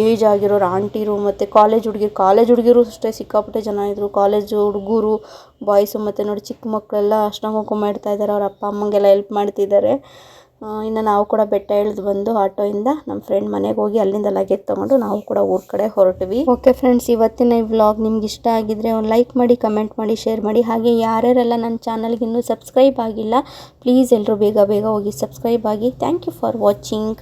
ಏಜ್ ಆಗಿರೋರು ಆಂಟಿರು ಮತ್ತು ಕಾಲೇಜ್ ಹುಡುಗಿರು ಕಾಲೇಜ್ ಹುಡುಗಿರು ಅಷ್ಟೇ ಸಿಕ್ಕಾಪಟ್ಟೆ ಜನ ಇದ್ದರು ಕಾಲೇಜು ಹುಡುಗರು ಬಾಯ್ಸು ಮತ್ತು ನೋಡಿ ಚಿಕ್ಕ ಮಕ್ಕಳೆಲ್ಲ ಅರ್ಶಿನ ಕುಂಕುಮ ಇಡ್ತಾ ಇದ್ದಾರೆ ಅವ್ರ ಅಪ್ಪ ಅಮ್ಮಂಗೆಲ್ಲ ಹೆಲ್ಪ್ ಮಾಡ್ತಿದ್ದಾರೆ ಇನ್ನು ನಾವು ಕೂಡ ಬೆಟ್ಟ ಇಳಿದು ಬಂದು ಆಟೋಯಿಂದ ನಮ್ಮ ಫ್ರೆಂಡ್ ಮನೆಗೆ ಹೋಗಿ ಅಲ್ಲಿಂದ ಲಗೇಜ್ ತೊಗೊಂಡು ನಾವು ಕೂಡ ಊರ ಕಡೆ ಹೊರಟ್ವಿ. ಓಕೆ ಫ್ರೆಂಡ್ಸ್ ಇವತ್ತಿನ ಈ ವ್ಲಾಗ್ ನಿಮ್ಗೆ ಇಷ್ಟ ಆಗಿದ್ರೆ ಒಂದು ಲೈಕ್ ಮಾಡಿ ಕಮೆಂಟ್ ಮಾಡಿ ಶೇರ್ ಮಾಡಿ. ಹಾಗೆ ಯಾರ್ಯಾರೆಲ್ಲ ನನ್ನ ಚಾನಲ್ಗೆ ಇನ್ನೂ ಸಬ್ಸ್ಕ್ರೈಬ್ ಆಗಿಲ್ಲ ಪ್ಲೀಸ್ ಎಲ್ಲರೂ ಬೇಗ ಬೇಗ ಹೋಗಿ ಸಬ್ಸ್ಕ್ರೈಬ್ ಆಗಿ. Thank you for watching